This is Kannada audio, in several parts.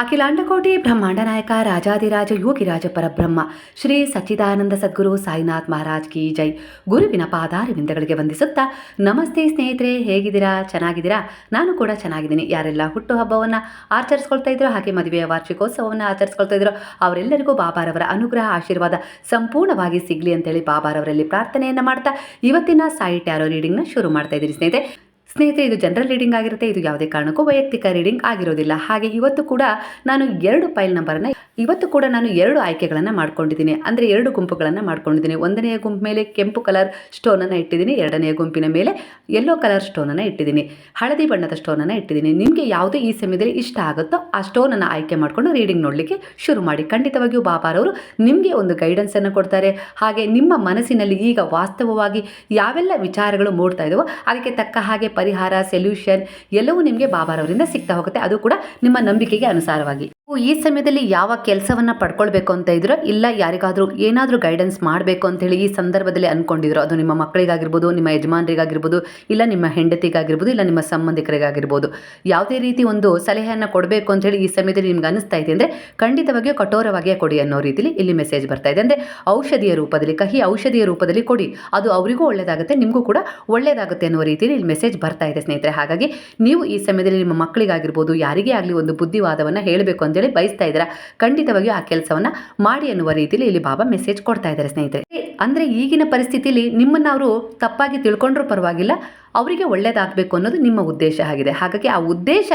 ಅಖಿಲಾಂಡಕೋಟಿ ಬ್ರಹ್ಮಾಂಡ ನಾಯಕ ರಾಜಾದಿರಾಜ ಯೋಗಿರಾಜ ಪರಬ್ರಹ್ಮ, ಶ್ರೀ ಸಚ್ಚಿದಾನಂದ ಸದ್ಗುರು ಸಾಯಿನಾಥ್ ಮಹಾರಾಜ್ ಕಿ ಜೈ. ಗುರುವಿನ ಪಾದಾರವಿಂದಗಳಿಗೆ ವಂದಿಸುತ್ತಾ, ನಮಸ್ತೆ ಸ್ನೇಹಿತರೆ, ಹೇಗಿದ್ದೀರಾ? ಚೆನ್ನಾಗಿದ್ದೀರಾ? ನಾನು ಕೂಡ ಚೆನ್ನಾಗಿದ್ದೀನಿ. ಯಾರೆಲ್ಲ ಹುಟ್ಟುಹಬ್ಬವನ್ನು ಆಚರಿಸ್ಕೊಳ್ತಾ ಇದ್ರು, ಹಾಗೆ ಮದುವೆಯ ವಾರ್ಷಿಕೋತ್ಸವವನ್ನು ಆಚರಿಸ್ಕೊಳ್ತಾ ಇದ್ರು, ಅವರೆಲ್ಲರಿಗೂ ಬಾಬಾರವರ ಅನುಗ್ರಹ, ಆಶೀರ್ವಾದ ಸಂಪೂರ್ಣವಾಗಿ ಸಿಗಲಿ ಅಂತೇಳಿ ಬಾಬಾರವರಲ್ಲಿ ಪ್ರಾರ್ಥನೆಯನ್ನು ಮಾಡ್ತಾ, ಇವತ್ತಿನ ಸಾಯಿ ಟ್ಯಾರೋ ರೀಡಿಂಗ್ನ ಶುರು ಮಾಡ್ತಾ ಇದ್ದೀನಿ ಸ್ನೇಹಿತರೆ. ಸ್ನೇಹಿತರೆ, ಇದು ಜನರಲ್ ರೀಡಿಂಗ್ ಆಗಿರುತ್ತೆ. ಇದು ಯಾವುದೇ ಕಾರಣಕ್ಕೂ ವೈಯಕ್ತಿಕ ರೀಡಿಂಗ್ ಆಗಿರೋದಿಲ್ಲ. ಹಾಗೆ ಇವತ್ತು ಕೂಡ ನಾನು ಎರಡು ಫೈಲ್ ನಂಬರನ್ನು ಇವತ್ತು ಕೂಡ ನಾನು ಎರಡು ಆಯ್ಕೆಗಳನ್ನು ಮಾಡ್ಕೊಂಡಿದ್ದೀನಿ. ಅಂದರೆ ಎರಡು ಗುಂಪುಗಳನ್ನು ಮಾಡ್ಕೊಂಡಿದ್ದೀನಿ. ಒಂದನೆಯ ಗುಂಪು ಮೇಲೆ ಕೆಂಪು ಕಲರ್ ಸ್ಟೋನನ್ನು ಇಟ್ಟಿದ್ದೀನಿ. ಎರಡನೆಯ ಗುಂಪಿನ ಮೇಲೆ ಯೆಲ್ಲೋ ಕಲರ್ ಸ್ಟೋನನ್ನು ಇಟ್ಟಿದ್ದೀನಿ. ಹಳದಿ ಬಣ್ಣದ ಸ್ಟೋನನ್ನು ಇಟ್ಟಿದ್ದೀನಿ. ನಿಮಗೆ ಯಾವುದೇ ಈ ಸಮಯದಲ್ಲಿ ಇಷ್ಟ ಆಗುತ್ತೋ ಆ ಸ್ಟೋನನ್ನು ಆಯ್ಕೆ ಮಾಡಿಕೊಂಡು ರೀಡಿಂಗ್ ನೋಡಲಿಕ್ಕೆ ಶುರು ಮಾಡಿ. ಖಂಡಿತವಾಗಿಯೂ ಬಾಬಾರವರು ನಿಮಗೆ ಒಂದು ಗೈಡೆನ್ಸನ್ನು ಕೊಡ್ತಾರೆ. ಹಾಗೆ ನಿಮ್ಮ ಮನಸ್ಸಿನಲ್ಲಿ ಈಗ ವಾಸ್ತವವಾಗಿ ಯಾವೆಲ್ಲ ವಿಚಾರಗಳು ಮೂಡ್ತಾ ಇದಾವೋ, ಅದಕ್ಕೆ ತಕ್ಕ ಹಾಗೆ ಪರಿಹಾರ ಸೊಲ್ಯೂಷನ್ ಎಲ್ಲವೂ ನಿಮಗೆ ಬಾಬಾರವರಿಂದ ಸಿಗ್ತಾ ಹೋಗುತ್ತೆ. ಅದು ಕೂಡ ನಿಮ್ಮ ನಂಬಿಕೆಗೆ ಅನುಸಾರವಾಗಿ. ಈ ಸಮಯದಲ್ಲಿ ಯಾವ ಕೆಲಸವನ್ನು ಪಡ್ಕೊಳ್ಬೇಕು ಅಂತ ಇದ್ರೋ ಇಲ್ಲ ಯಾರಿಗಾದರೂ ಏನಾದರೂ ಗೈಡೆನ್ಸ್ ಮಾಡಬೇಕು ಅಂತೇಳಿ ಈ ಸಂದರ್ಭದಲ್ಲಿ ಅಂದ್ಕೊಂಡಿದ್ರು ಅದು ನಿಮ್ಮ ಮಕ್ಕಳಿಗಾಗಿರ್ಬೋದು, ನಿಮ್ಮ ಯಜಮಾನರಿಗಾಗಿರ್ಬೋದು, ಇಲ್ಲ ನಿಮ್ಮ ಹೆಂಡತಿಗಾಗಿರ್ಬೋದು, ಇಲ್ಲ ನಿಮ್ಮ ಸಂಬಂಧಿಕರಿಗಾಗಿರ್ಬೋದು, ಯಾವುದೇ ರೀತಿ ಒಂದು ಸಲಹೆಯನ್ನು ಕೊಡಬೇಕು ಅಂತೇಳಿ ಈ ಸಮಯದಲ್ಲಿ ನಿಮ್ಗೆ ಅನಿಸ್ತಾ ಇದೆ ಅಂದರೆ, ಖಂಡಿತವಾಗಿಯೂ ಕಠೋರವಾಗಿಯೇ ಕೊಡಿ ಅನ್ನೋ ರೀತಿಲಿ ಇಲ್ಲಿ ಮೆಸೇಜ್ ಬರ್ತಾ ಇದೆ. ಅಂದರೆ ಔಷಧಿಯ ರೂಪದಲ್ಲಿ, ಕಹಿ ಔಷಧಿಯ ರೂಪದಲ್ಲಿ ಕೊಡಿ. ಅದು ಅವರಿಗೂ ಒಳ್ಳೆಯದಾಗುತ್ತೆ ನಿಮಗೂ ಕೂಡ ಒಳ್ಳೆಯದಾಗುತ್ತೆ ಅನ್ನೋ ರೀತಿಯಲ್ಲಿ ಇಲ್ಲಿ ಮೆಸೇಜ್ ಬರ್ತಾ ಇದೆ ಸ್ನೇಹಿತರೆ. ಹಾಗಾಗಿ ನೀವು ಈ ಸಮಯದಲ್ಲಿ ನಿಮ್ಮ ಮಕ್ಕಳಿಗಾಗಿರ್ಬೋದು, ಯಾರಿಗೇ ಆಗಲಿ ಒಂದು ಬುದ್ಧಿವಾದವನ್ನು ಹೇಳಬೇಕು ಅಂತೇಳಿ ಬಯಸ್ತಾ ಇದ್ದೀರಾ. ಖಂಡಿತವಾಗಿಯೂ ಆ ಕೆಲಸವನ್ನು ಮಾಡಿ ಅನ್ನುವ ರೀತಿಯಲ್ಲಿ ಇಲ್ಲಿ ಬಾಬಾ ಮೆಸೇಜ್ ಕೊಡ್ತಾ ಇದ್ದಾರೆ ಸ್ನೇಹಿತರೆ. ಅಂದರೆ ಈಗಿನ ಪರಿಸ್ಥಿತಿಯಲ್ಲಿ ನಿಮ್ಮನ್ನು ಅವರು ತಪ್ಪಾಗಿ ತಿಳ್ಕೊಂಡ್ರೂ ಪರವಾಗಿಲ್ಲ, ಅವರಿಗೆ ಒಳ್ಳೆಯದಾಗಬೇಕು ಅನ್ನೋದು ನಿಮ್ಮ ಉದ್ದೇಶ ಆಗಿದೆ. ಹಾಗಾಗಿ ಆ ಉದ್ದೇಶ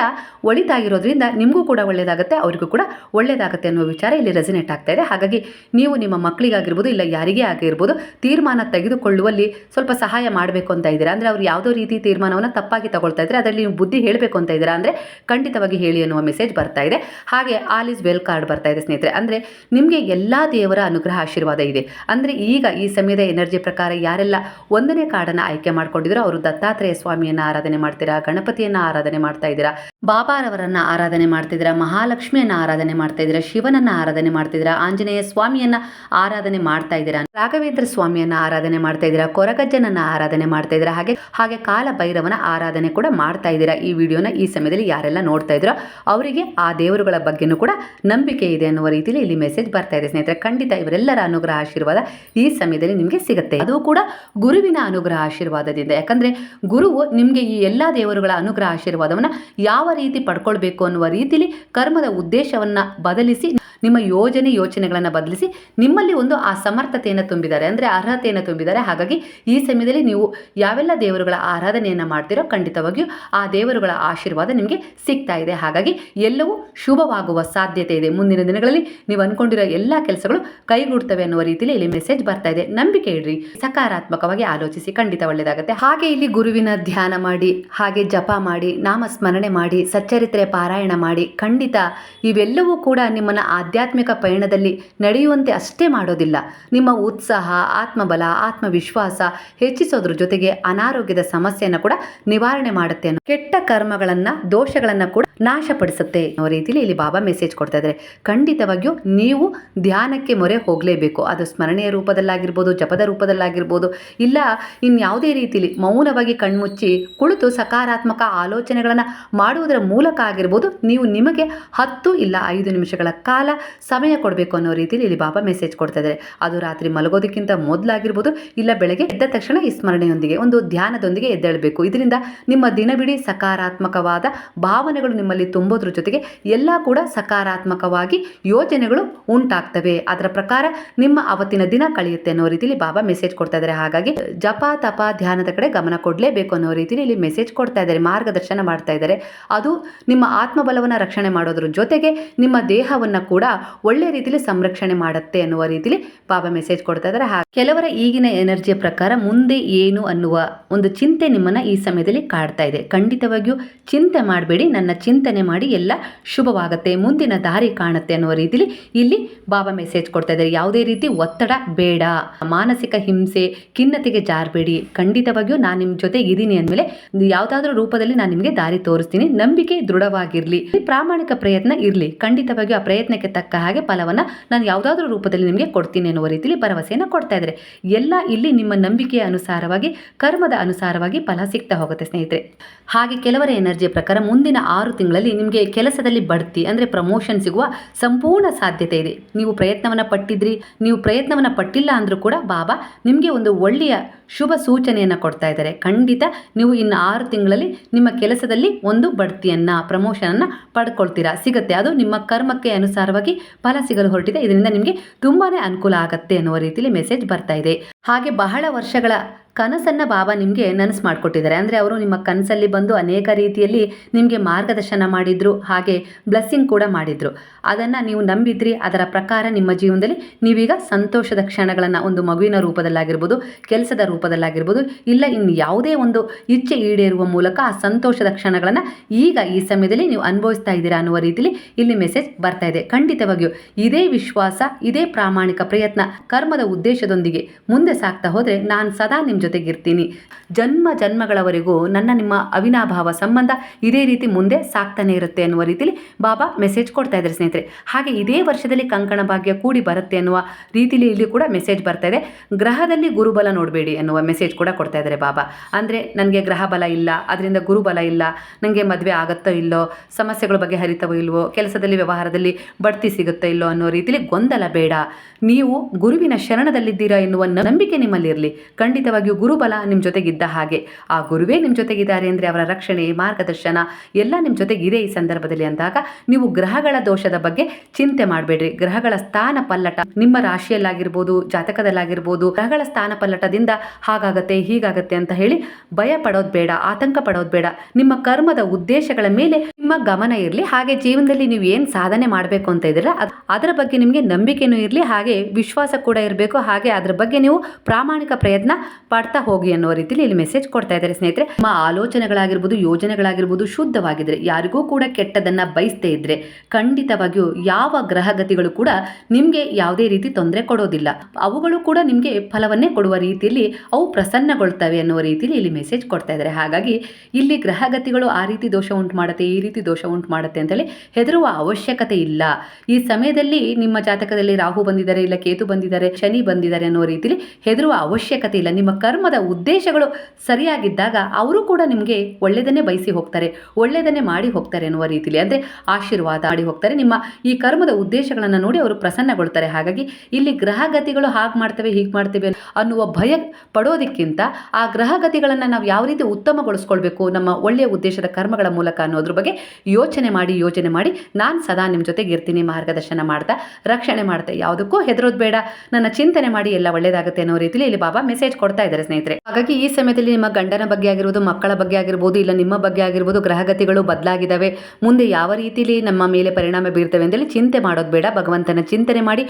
ಒಳಿತಾಗಿರೋದ್ರಿಂದ ನಿಮಗೂ ಕೂಡ ಒಳ್ಳೆಯದಾಗುತ್ತೆ ಅವರಿಗೂ ಕೂಡ ಒಳ್ಳೆಯದಾಗುತ್ತೆ ಅನ್ನೋ ವಿಚಾರ ಇಲ್ಲಿ ರೆಸಿನೇಟ್ ಆಗ್ತಾ ಇದೆ. ಹಾಗಾಗಿ ನೀವು ನಿಮ್ಮ ಮಕ್ಕಳಿಗಾಗಿರ್ಬೋದು ಇಲ್ಲ ಯಾರಿಗೇ ಆಗಿರ್ಬೋದು, ತೀರ್ಮಾನ ತೆಗೆದುಕೊಳ್ಳುವಲ್ಲಿ ಸ್ವಲ್ಪ ಸಹಾಯ ಮಾಡಬೇಕು ಅಂತ ಇದ್ದೀರಾ? ಅಂದರೆ ಅವ್ರು ಯಾವುದೋ ರೀತಿ ತೀರ್ಮಾನವನ್ನು ತಪ್ಪಾಗಿ ತಗೊಳ್ತಾ ಇದ್ದಾರೆ ಅದರಲ್ಲಿ ನೀವು ಬುದ್ಧಿ ಹೇಳಬೇಕು ಅಂತ ಇದ್ದೀರಾ? ಅಂದರೆ ಖಂಡಿತವಾಗಿ ಹೇಳಿ ಅನ್ನುವ ಮೆಸೇಜ್ ಬರ್ತಾ ಇದೆ. ಹಾಗೆ ಆಲ್ ಇಸ್ ವೆಲ್ ಕಾರ್ಡ್ ಬರ್ತಾ ಇದೆ ಸ್ನೇಹಿತರೆ. ಅಂದರೆ ನಿಮಗೆ ಎಲ್ಲ ದೇವರ ಅನುಗ್ರಹ ಆಶೀರ್ವಾದ ಇದೆ. ಅಂದರೆ ಈಗ ಈ ಸಮಯದ ಎನರ್ಜಿ ಪ್ರಕಾರ ಯಾರೆಲ್ಲ ಒಂದನೇ ಕಾರ್ಡನ್ನು ಆಯ್ಕೆ ಮಾಡ್ಕೊಂಡಿದ್ರು ಅವರು ದತ್ತಾತ್ರೇಯ ಸ್ವಾಮಿಯನ್ನು ಆರಾಧನೆ ಮಾಡ್ತೀರಾ, ಗಣಪತಿಯನ್ನು ಆರಾಧನೆ ಮಾಡ್ತಾ ಇದ್ದೀರಾ, ಬಾಬಾರವರನ್ನ ಆರಾಧನೆ ಮಾಡ್ತಿದ್ದೀರಾ, ಮಹಾಲಕ್ಷ್ಮಿಯನ್ನು ಆರಾಧನೆ ಮಾಡ್ತಾ ಇದ್ದೀರಾ, ಶಿವನನ್ನ ಆರಾಧನೆ ಮಾಡ್ತಿದ್ದೀರಾ, ಆಂಜನೇಯ ಸ್ವಾಮಿಯನ್ನ ಆರಾಧನೆ ಮಾಡ್ತಾ ಇದ್ದೀರಾ, ರಾಘವೇಂದ್ರ ಸ್ವಾಮಿಯನ್ನ ಆರಾಧನೆ ಮಾಡ್ತಾ ಇದ್ದೀರಾ, ಕೊರಗಜ್ಜನನ್ನ ಆರಾಧನೆ ಮಾಡ್ತಾ ಇದ್ದೀರಾ, ಹಾಗೆ ಹಾಗೆ ಕಾಲ ಭೈರವನ ಆರಾಧನೆ ಕೂಡ ಮಾಡ್ತಾ ಇದ್ದೀರಾ ಈ ವಿಡಿಯೋನ ಈ ಸಮಯದಲ್ಲಿ ಯಾರೆಲ್ಲ ನೋಡ್ತಾ ಇದ್ರೋ ಅವರಿಗೆ ಆ ದೇವರುಗಳ ಬಗ್ಗೆನೂ ಕೂಡ ನಂಬಿಕೆ ಇದೆ ಅನ್ನುವ ರೀತಿಯಲ್ಲಿ ಇಲ್ಲಿ ಮೆಸೇಜ್ ಬರ್ತಾ ಇದೆ ಸ್ನೇಹಿತರೆ. ಖಂಡಿತ ಇವರೆಲ್ಲರ ಅನುಗ್ರಹ, ಆಶೀರ್ವಾದ ಈ ಸಮಯದಲ್ಲಿ ನಿಮಗೆ ಸಿಗುತ್ತೆ. ಅದು ಕೂಡ ಗುರುವಿನ ಅನುಗ್ರಹ ಆಶೀರ್ವಾದದಿಂದ. ಯಾಕಂದ್ರೆ ಗುರುವು ನಿಮಗೆ ಈ ಎಲ್ಲ ದೇವರುಗಳ ಅನುಗ್ರಹ ಆಶೀರ್ವಾದವನ್ನು ಯಾವ ರೀತಿ ಪಡ್ಕೊಳ್ಬೇಕು ಅನ್ನುವ ರೀತಿಯಲ್ಲಿ ಕರ್ಮದ ಉದ್ದೇಶವನ್ನು ಬದಲಿಸಿ ನಿಮ್ಮ ಯೋಜನೆ ಯೋಚನೆಗಳನ್ನು ಬದಲಿಸಿ ನಿಮ್ಮಲ್ಲಿ ಒಂದು ಆ ಸಮರ್ಥತೆಯನ್ನು ತುಂಬಿದ್ದಾರೆ, ಅಂದರೆ ಅರ್ಹತೆಯನ್ನು ತುಂಬಿದ್ದಾರೆ. ಹಾಗಾಗಿ ಈ ಸಮಯದಲ್ಲಿ ನೀವು ಯಾವೆಲ್ಲ ದೇವರುಗಳ ಆರಾಧನೆಯನ್ನು ಮಾಡ್ತೀರೋ ಖಂಡಿತವಾಗಿಯೂ ಆ ದೇವರುಗಳ ಆಶೀರ್ವಾದ ನಿಮಗೆ ಸಿಗ್ತಾ ಇದೆ. ಹಾಗಾಗಿ ಎಲ್ಲವೂ ಶುಭವಾಗುವ ಸಾಧ್ಯತೆ ಇದೆ. ಮುಂದಿನ ದಿನಗಳಲ್ಲಿ ನೀವು ಅಂದ್ಕೊಂಡಿರೋ ಎಲ್ಲ ಕೆಲಸಗಳು ಕೈಗೂಡ್ತವೆ ಅನ್ನುವ ರೀತಿಯಲ್ಲಿ ಇಲ್ಲಿ ಮೆಸೇಜ್ ಬರ್ತಾ ಇದೆ. ನಂಬಿಕೆ ಇಡ್ರಿ. ಸಕಾರಾತ್ಮಕವಾಗಿ ಆಲೋಚಿಸಿ ಖಂಡಿತ ಒಳ್ಳೆಯದಾಗುತ್ತೆ ಹಾಗೆ ಇಲ್ಲಿ ಗುರುವಿನ ಧ್ಯಾನ ಮಾಡಿ, ಹಾಗೆ ಜಪ ಮಾಡಿ ನಾಮ ಸ್ಮರಣೆ ಮಾಡಿ, ಸಚ್ಚರಿತ್ರೆ ಪಾರಾಯಣ ಮಾಡಿ ಖಂಡಿತ ಇವೆಲ್ಲವೂ ಕೂಡ ನಿಮ್ಮನ್ನು ಆಧ್ಯಾತ್ಮಿಕ ಪಯಣದಲ್ಲಿ ನಡೆಯುವಂತೆ ಅಷ್ಟೇ ಮಾಡೋದಿಲ್ಲ. ನಿಮ್ಮ ಉತ್ಸಾಹ, ಆತ್ಮಬಲ, ಆತ್ಮವಿಶ್ವಾಸ ಹೆಚ್ಚಿಸೋದ್ರ ಜೊತೆಗೆ ಅನಾರೋಗ್ಯದ ಸಮಸ್ಯೆಯನ್ನು ಕೂಡ ನಿವಾರಣೆ ಮಾಡುತ್ತೆ ಅನ್ನೋ ಕೆಟ್ಟ ಕರ್ಮಗಳನ್ನು, ದೋಷಗಳನ್ನು ಕೂಡ ನಾಶಪಡಿಸುತ್ತೆ ಅನ್ನೋ ರೀತಿಯಲ್ಲಿ ಇಲ್ಲಿ ಬಾಬಾ ಮೆಸೇಜ್ ಕೊಡ್ತಾ ಇದ್ದಾರೆ ಖಂಡಿತವಾಗಿಯೂ ನೀವು ಧ್ಯಾನಕ್ಕೆ ಮೊರೆ ಹೋಗಲೇಬೇಕು. ಅದು ಸ್ಮರಣೆಯ ರೂಪದಲ್ಲಾಗಿರ್ಬೋದು, ಜಪದ ರೂಪದಲ್ಲಾಗಿರ್ಬೋದು, ಇಲ್ಲ ಇನ್ಯಾವುದೇ ರೀತಿಯಲ್ಲಿ ಮೌನವಾಗಿ ಕಣ್ಮುಚ್ಚಿ ಕುಳಿತು ಸಕಾರಾತ್ಮಕ ಆಲೋಚನೆಗಳನ್ನು ಮಾಡುವುದರ ಮೂಲಕ ಆಗಿರ್ಬೋದು, ನೀವು ನಿಮಗೆ ಹತ್ತು ಇಲ್ಲ ಐದು ನಿಮಿಷಗಳ ಕಾಲ ಸಮಯ ಕೊಡಬೇಕು ಅನ್ನೋ ರೀತಿಯಲ್ಲಿ ಇಲ್ಲಿ ಬಾಬಾ ಮೆಸೇಜ್ ಕೊಡ್ತಾ ಇದ್ದಾರೆ. ಅದು ರಾತ್ರಿ ಮಲಗೋದಕ್ಕಿಂತ ಮೊದಲಾಗಿರ್ಬೋದು, ಇಲ್ಲ ಬೆಳಗ್ಗೆ ಎದ್ದ ತಕ್ಷಣ ಈ ಸ್ಮರಣೆಯೊಂದಿಗೆ, ಒಂದು ಧ್ಯಾನದೊಂದಿಗೆ ಎದ್ದೇಳಬೇಕು. ಇದರಿಂದ ನಿಮ್ಮ ದಿನವಿಡೀ ಸಕಾರಾತ್ಮಕವಾದ ಭಾವನೆಗಳು ನಿಮ್ಮಲ್ಲಿ ತುಂಬೋದ್ರ ಜೊತೆಗೆ ಎಲ್ಲ ಕೂಡ ಸಕಾರಾತ್ಮಕವಾಗಿ ಯೋಜನೆಗಳು ಉಂಟಾಗ್ತವೆ. ಅದರ ಪ್ರಕಾರ ನಿಮ್ಮ ಅವತ್ತಿನ ದಿನ ಕಳೆಯುತ್ತೆ ಅನ್ನೋ ರೀತಿಯಲ್ಲಿ ಬಾಬಾ ಮೆಸೇಜ್ ಕೊಡ್ತಾ ಇದ್ದಾರೆ. ಹಾಗಾಗಿ ಜಪ, ತಪ, ಧ್ಯಾನದ ಕಡೆ ಗಮನ ಕೊಡಲೇಬೇಕು ಅನ್ನೋ ರೀತಿಯಲ್ಲಿ ಇಲ್ಲಿ ಮೆಸೇಜ್ ಕೊಡ್ತಾ ಇದ್ದಾರೆ, ಮಾರ್ಗದರ್ಶನ ಮಾಡ್ತಾ ಇದ್ದಾರೆ. ಅದು ನಿಮ್ಮ ಆತ್ಮಬಲವನ್ನು ರಕ್ಷಣೆ ಮಾಡೋದ್ರ ಜೊತೆಗೆ ನಿಮ್ಮ ದೇಹವನ್ನು ಕೂಡ ಒಳ್ಳೆ ರೀತಿಯಲ್ಲಿ ಸಂರಕ್ಷಣೆ ಮಾಡುತ್ತೆ ಅನ್ನುವ ರೀತಿಲಿ ಬಾಬಾ ಮೆಸೇಜ್ ಕೊಡ್ತಾ ಇದ್ದಾರೆ. ಕೆಲವರ ಈಗಿನ ಎನರ್ಜಿಯ ಪ್ರಕಾರ ಮುಂದೆ ಏನು ಅನ್ನುವ ಒಂದು ಚಿಂತೆ ನಿಮ್ಮನ್ನ ಈ ಸಮಯದಲ್ಲಿ ಕಾಡ್ತಾ ಇದೆ. ಖಂಡಿತವಾಗಿಯೂ ಚಿಂತೆ ಮಾಡಬೇಡಿ. ನನ್ನ ಚಿಂತನೆ ಮಾಡಿ ಎಲ್ಲ ಶುಭವಾಗುತ್ತೆ. ಮುಂದಿನ ದಾರಿ ಕಾಣುತ್ತೆ ಅನ್ನುವ ರೀತಿಲಿ ಇಲ್ಲಿ ಬಾಬಾ ಮೆಸೇಜ್ ಕೊಡ್ತಾ ಇದ್ದಾರೆ. ಯಾವುದೇ ರೀತಿ ಒತ್ತಡ ಬೇಡ. ಮಾನಸಿಕ ಹಿಂಸೆ, ಖಿನ್ನತೆಗೆ ಜಾರಬೇಡಿ. ಖಂಡಿತವಾಗಿಯೂ ನಾನು ನಿಮ್ಮ ಜೊತೆ ಇದ್ದೀನಿ ಅಂದಮೇಲೆ ಯಾವುದಾದ್ರೂ ರೂಪದಲ್ಲಿ ನಾನು ನಿಮಗೆ ದಾರಿ ತೋರಿಸ್ತೀನಿ. ನಂಬಿಕೆ ದೃಢವಾಗಿರಲಿ. ಪ್ರಾಮಾಣಿಕ ಪ್ರಯತ್ನ ಇರಲಿ. ಖಂಡಿತವಾಗಿಯೂ ಆ ಪ್ರಯತ್ನಕ್ಕೆ ತಕ್ಕ ಹಾಗೆ ಫಲವನ್ನು ನಾನು ಯಾವುದಾದ್ರೂ ರೂಪದಲ್ಲಿ ನಿಮಗೆ ಕೊಡ್ತೀನಿ ಅನ್ನುವ ರೀತಿಯಲ್ಲಿ ಭರವಸೆಯನ್ನು ಕೊಡ್ತಾ ಇದ್ದಾರೆ. ಎಲ್ಲ ಇಲ್ಲಿ ನಿಮ್ಮ ನಂಬಿಕೆಯ ಅನುಸಾರವಾಗಿ, ಕರ್ಮದ ಅನುಸಾರವಾಗಿ ಫಲ ಸಿಗ್ತಾ ಹೋಗುತ್ತೆ ಸ್ನೇಹಿತರೆ. ಹಾಗೆ ಕೆಲವರ ಎನರ್ಜಿಯ ಪ್ರಕಾರ ಮುಂದಿನ ಆರು ತಿಂಗಳಲ್ಲಿ ನಿಮಗೆ ಕೆಲಸದಲ್ಲಿ ಬಡ್ತಿ ಅಂದರೆ ಪ್ರಮೋಷನ್ ಸಿಗುವ ಸಂಪೂರ್ಣ ಸಾಧ್ಯತೆ ಇದೆ. ನೀವು ಪ್ರಯತ್ನವನ್ನು ಪಟ್ಟಿದ್ರಿ, ನೀವು ಪ್ರಯತ್ನವನ್ನು ಪಟ್ಟಿಲ್ಲ ಅಂದರೂ ಕೂಡ ಬಾಬಾ ನಿಮಗೆ ಒಂದು ಒಳ್ಳೆಯ ಶುಭ ಸೂಚನೆಯನ್ನು ಕೊಡ್ತಾ ಇದ್ದಾರೆ. ಖಂಡಿತ ನೀವು ಇನ್ನು ಆರು ತಿಂಗಳಲ್ಲಿ ನಿಮ್ಮ ಕೆಲಸದಲ್ಲಿ ಒಂದು ಬಡ್ತಿಯನ್ನು ಪ್ರಮೋಷನನ್ನು ಪಡ್ಕೊಳ್ತೀರಾ. ಸಿಗುತ್ತೆ. ಅದು ನಿಮ್ಮ ಕರ್ಮಕ್ಕೆ ಅನುಸಾರವಾಗಿ ಫಲ ಸಿಗಲು ಹೊರಟಿದೆ. ಇದರಿಂದ ನಿಮಗೆ ತುಂಬಾ ಅನುಕೂಲ ಆಗುತ್ತೆ ಅನ್ನುವ ರೀತಿಯಲ್ಲಿ ಮೆಸೇಜ್ ಬರ್ತಾ ಇದೆ. ಹಾಗೆ ಬಹಳ ವರ್ಷಗಳ ಕನಸನ್ನು ಬಾಬಾ ನಿಮಗೆ ನನಸು ಮಾಡಿಕೊಟ್ಟಿದ್ದಾರೆ. ಅಂದರೆ ಅವರು ನಿಮ್ಮ ಕನಸಲ್ಲಿ ಬಂದು ಅನೇಕ ರೀತಿಯಲ್ಲಿ ನಿಮಗೆ ಮಾರ್ಗದರ್ಶನ ಮಾಡಿದ್ರು, ಹಾಗೆ ಬ್ಲೆಸ್ಸಿಂಗ್ ಕೂಡ ಮಾಡಿದರು. ಅದನ್ನು ನೀವು ನಂಬಿದ್ರಿ, ಅದರ ಪ್ರಕಾರ ನಿಮ್ಮ ಜೀವನದಲ್ಲಿ ನೀವೀಗ ಸಂತೋಷದ ಕ್ಷಣಗಳನ್ನು ಒಂದು ಮಗುವಿನ ರೂಪದಲ್ಲಾಗಿರ್ಬೋದು, ಕೆಲಸದ ರೂಪದಲ್ಲಾಗಿರ್ಬೋದು, ಇಲ್ಲ ಇನ್ನು ಯಾವುದೇ ಒಂದು ಇಚ್ಛೆ ಈಡೇರುವ ಮೂಲಕ ಆ ಸಂತೋಷದ ಕ್ಷಣಗಳನ್ನು ಈಗ ಈ ಸಮಯದಲ್ಲಿ ನೀವು ಅನುಭವಿಸ್ತಾ ಇದ್ದೀರಾ ಅನ್ನುವ ರೀತಿಯಲ್ಲಿ ಇಲ್ಲಿ ಮೆಸೇಜ್ ಬರ್ತಾ ಇದೆ. ಖಂಡಿತವಾಗಿಯೂ ಇದೇ ವಿಶ್ವಾಸ, ಇದೇ ಪ್ರಾಮಾಣಿಕ ಪ್ರಯತ್ನ, ಕರ್ಮದ ಉದ್ದೇಶದೊಂದಿಗೆ ಮುಂದೆ ಸಾಗ್ತಾ ಹೋದರೆ ನಾನು ಸದಾ ನಿಮ್ಮ ಜೊತೆಗಿರ್ತೀನಿ. ಜನ್ಮ ಜನ್ಮಗಳವರೆಗೂ ನನ್ನ ನಿಮ್ಮ ಅವಿನಾಭಾವ ಸಂಬಂಧ ಇದೇ ರೀತಿ ಮುಂದೆ ಸಾಕ್ತಾನೆ ಇರುತ್ತೆ ಅನ್ನುವ ರೀತಿಯಲ್ಲಿ ಬಾಬಾ ಮೆಸೇಜ್ ಕೊಡ್ತಾ ಇದ್ದಾರೆ ಸ್ನೇಹಿತರೆ. ಹಾಗೆ ಇದೇ ವರ್ಷದಲ್ಲಿ ಕಂಕಣ ಭಾಗ್ಯ ಕೂಡಿ ಬರುತ್ತೆ ಅನ್ನುವ ರೀತಿಯಲ್ಲಿ ಇಲ್ಲಿ ಕೂಡ ಮೆಸೇಜ್ ಬರ್ತಾ ಇದೆ. ಗ್ರಹದಲ್ಲಿ ಗುರುಬಲ ನೋಡಬೇಡಿ ಅನ್ನುವ ಮೆಸೇಜ್ ಕೂಡ ಕೊಡ್ತಾ ಇದ್ದಾರೆ ಬಾಬಾ. ಅಂದರೆ ನನಗೆ ಗ್ರಹ ಬಲ ಇಲ್ಲ, ಅದರಿಂದ ಗುರುಬಲ ಇಲ್ಲ ನನಗೆ ಮದುವೆ ಆಗುತ್ತೋ ಇಲ್ಲೋ, ಸಮಸ್ಯೆಗಳ ಬಗ್ಗೆ ಹರಿತವೋ ಇಲ್ವೋ, ಕೆಲಸದಲ್ಲಿ, ವ್ಯವಹಾರದಲ್ಲಿ ಬಡ್ತಿ ಸಿಗುತ್ತೋ ಇಲ್ಲೋ ಅನ್ನೋ ರೀತಿಯಲ್ಲಿ ಗೊಂದಲ ಬೇಡ. ನೀವು ಗುರುವಿನ ಶರಣದಲ್ಲಿದ್ದೀರಾ ಎನ್ನುವ ನಂಬಿಕೆ ನಿಮ್ಮಲ್ಲಿರಲಿ. ಖಂಡಿತವಾಗಿಯೂ ಗುರುಬಲ ನಿಮ್ಮ ಜೊತೆಗಿದ್ದ ಹಾಗೆ. ಆ ಗುರುವೇ ನಿಮ್ಮ ಜೊತೆಗಿದ್ದಾರೆ ಅಂದರೆ ಅವರ ರಕ್ಷಣೆ, ಮಾರ್ಗದರ್ಶನ ಎಲ್ಲ ನಿಮ್ಮ ಜೊತೆಗಿದೆ ಈ ಸಂದರ್ಭದಲ್ಲಿ ಅಂದಾಗ ನೀವು ಗ್ರಹಗಳ ದೋಷದ ಬಗ್ಗೆ ಚಿಂತೆ ಮಾಡಬೇಡ್ರಿ. ಗ್ರಹಗಳ ಸ್ಥಾನ ಪಲ್ಲಟ ನಿಮ್ಮ ರಾಶಿಯಲ್ಲಾಗಿರ್ಬೋದು, ಜಾತಕದಲ್ಲಾಗಿರ್ಬೋದು, ಗ್ರಹಗಳ ಸ್ಥಾನ ಪಲ್ಲಟದಿಂದ ಹಾಗಾಗತ್ತೆ, ಹೀಗಾಗತ್ತೆ ಅಂತ ಹೇಳಿ ಭಯ ಪಡೋದು ಬೇಡ, ಆತಂಕ ಪಡೋದು ಬೇಡ. ನಿಮ್ಮ ಕರ್ಮದ ಉದ್ದೇಶಗಳ ಮೇಲೆ ನಿಮ್ಮ ಗಮನ ಇರಲಿ. ಹಾಗೆ ಜೀವನದಲ್ಲಿ ನೀವು ಏನು ಸಾಧನೆ ಮಾಡಬೇಕು ಅಂತ ಇದ್ರೆ ಅದರ ಬಗ್ಗೆ ನಿಮಗೆ ನಂಬಿಕೆನೂ ಇರಲಿ. ಹಾಗೆ ವಿಶ್ವಾಸ ಕೂಡ ಇರಬೇಕು. ಹಾಗೆ ಅದರ ಬಗ್ಗೆ ನೀವು ಪ್ರಾಮಾಣಿಕ ಪ್ರಯತ್ನ ಪಡ್ತಾ ಹೋಗಿ ಅನ್ನೋ ರೀತಿಯಲ್ಲಿ ಇಲ್ಲಿ ಮೆಸೇಜ್ ಕೊಡ್ತಾ ಇದ್ದಾರೆ. ಸ್ನೇಹಿತರೆ, ನಿಮ್ಮ ಆಲೋಚನೆಗಳಾಗಿರ್ಬೋದು, ಯೋಜನೆಗಳಾಗಿರ್ಬೋದು ಶುದ್ಧವಾಗಿದ್ರೆ, ಯಾರಿಗೂ ಕೂಡ ಕೆಟ್ಟದನ್ನ ಬಯಸದೇ ಇದ್ರೆ, ಖಂಡಿತವಾಗಿಯೂ ಯಾವ ಗ್ರಹಗತಿಗಳು ಕೂಡ ನಿಮಗೆ ಯಾವುದೇ ರೀತಿ ತೊಂದರೆ ಕೊಡೋದಿಲ್ಲ. ಅವುಗಳು ಕೂಡ ನಿಮಗೆ ಫಲವನ್ನೇ ಕೊಡುವ ರೀತಿಯಲ್ಲಿ ಅವು ಪ್ರಸನ್ನಗೊಳ್ತವೆ ಅನ್ನೋ ರೀತಿಯಲ್ಲಿ ಇಲ್ಲಿ ಮೆಸೇಜ್ ಕೊಡ್ತಾ ಇದ್ದಾರೆ. ಹಾಗಾಗಿ, ಇಲ್ಲಿ ಗ್ರಹಗತಿಗಳು ಆ ರೀತಿ ದೋಷ ಉಂಟು ಮಾಡುತ್ತೆ, ಈ ರೀತಿ ದೋಷ ಉಂಟು ಮಾಡುತ್ತೆ ಅಂತೇಳಿ ಹೆದರುವ ಅವಶ್ಯಕತೆ ಇಲ್ಲ. ಈ ಸಮಯದಲ್ಲಿ ನಿಮ್ಮ ಜಾತಕದಲ್ಲಿ ರಾಹು ಬಂದಿದ್ದಾರೆ, ಇಲ್ಲ ಕೇತು ಬಂದಿದ್ದಾರೆ, ಶನಿ ಬಂದಿದ್ದಾರೆ ಅನ್ನೋ ರೀತಿಯಲ್ಲಿ ಹೆದರುವ ಅವಶ್ಯಕತೆ ಇಲ್ಲ. ನಿಮ್ಮ ಕರ್ಮದ ಉದ್ದೇಶಗಳು ಸರಿಯಾಗಿದ್ದಾಗ ಅವರು ಕೂಡ ನಿಮಗೆ ಒಳ್ಳೆಯದನ್ನೇ ಬಯಸಿ ಹೋಗ್ತಾರೆ, ಒಳ್ಳೆಯದನ್ನೇ ಮಾಡಿ ಹೋಗ್ತಾರೆ ಅನ್ನುವ ರೀತಿಯಲ್ಲಿ ಅಂದರೆ ಆಶೀರ್ವಾದ ಮಾಡಿ ಹೋಗ್ತಾರೆ. ನಿಮ್ಮ ಈ ಕರ್ಮದ ಉದ್ದೇಶಗಳನ್ನು ನೋಡಿ ಅವರು ಪ್ರಸನ್ನಗೊಳ್ತಾರೆ. ಹಾಗಾಗಿ ಇಲ್ಲಿ ಗ್ರಹಗತಿಗಳು ಹಾಗೆ ಮಾಡ್ತವೆ, ಹೀಗೆ ಮಾಡ್ತೇವೆ ಅನ್ನುವ ಭಯ ಪಡೋದಕ್ಕಿಂತ ಆ ಗ್ರಹಗತಿಗಳನ್ನು ನಾವು ಯಾವ ರೀತಿ ಉತ್ತಮಗೊಳಿಸ್ಕೊಳ್ಬೇಕು, ನಮ್ಮ ಒಳ್ಳೆಯ ಉದ್ದೇಶದ ಕರ್ಮಗಳ ಮೂಲಕ ಅನ್ನೋದ್ರ ಬಗ್ಗೆ ಯೋಚನೆ ಮಾಡಿ ಯೋಚನೆ ಮಾಡಿ ನಾನು ಸದಾ ನಿಮ್ಮ ಜೊತೆಗೆ ಇರ್ತೀನಿ, ಮಾರ್ಗದರ್ಶನ ಮಾಡ್ತಾ, ರಕ್ಷಣೆ ಮಾಡ್ತಾ. ಯಾವುದಕ್ಕೂ ಹೆದರೋದು ಬೇಡ. ನನ್ನ ಚಿಂತನೆ ಮಾಡಿ ಎಲ್ಲ ಒಳ್ಳೇದಾಗುತ್ತೆ ಅನ್ನೋ ರೀತಿಯಲ್ಲಿ ಇಲ್ಲಿ ಬಾಬಾ ಮೆಸೇಜ್ ಕೊಡ್ತಾ ಇದ್ದಾರೆ ಸ್ನೇಹಿತರೆ. ಹಾಗಾಗಿ ಈ ಸಮಯದಲ್ಲಿ ನಿಮ್ಮ ಗಂಡನ ಬಗ್ಗೆ ಆಗಿರ್ಬೋದು, ಮಕ್ಕಳ ಬಗ್ಗೆ ಆಗಿರ್ಬೋದು, ಇಲ್ಲ ನಿಮ್ಮ ಬಗ್ಗೆ ಆಗಿರ್ಬೋದು ಗ್ರಹಗತಿಗಳು ಬದಲಾಗಿದ್ದಾವೆ. ಮುಂದೆ ಯಾವ ರೀತಿಯಲ್ಲಿ ನಮ್ಮ ಮೇಲೆ ಪರಿಣಾಮ ಬೀರ್ತವೆ ಅಂತೇಳಿ ಚಿಂತೆ ಮಾಡೋದು ಬೇಡ. ಭಗವಂತನ ಚಿಂತನೆ ಮಾಡಿ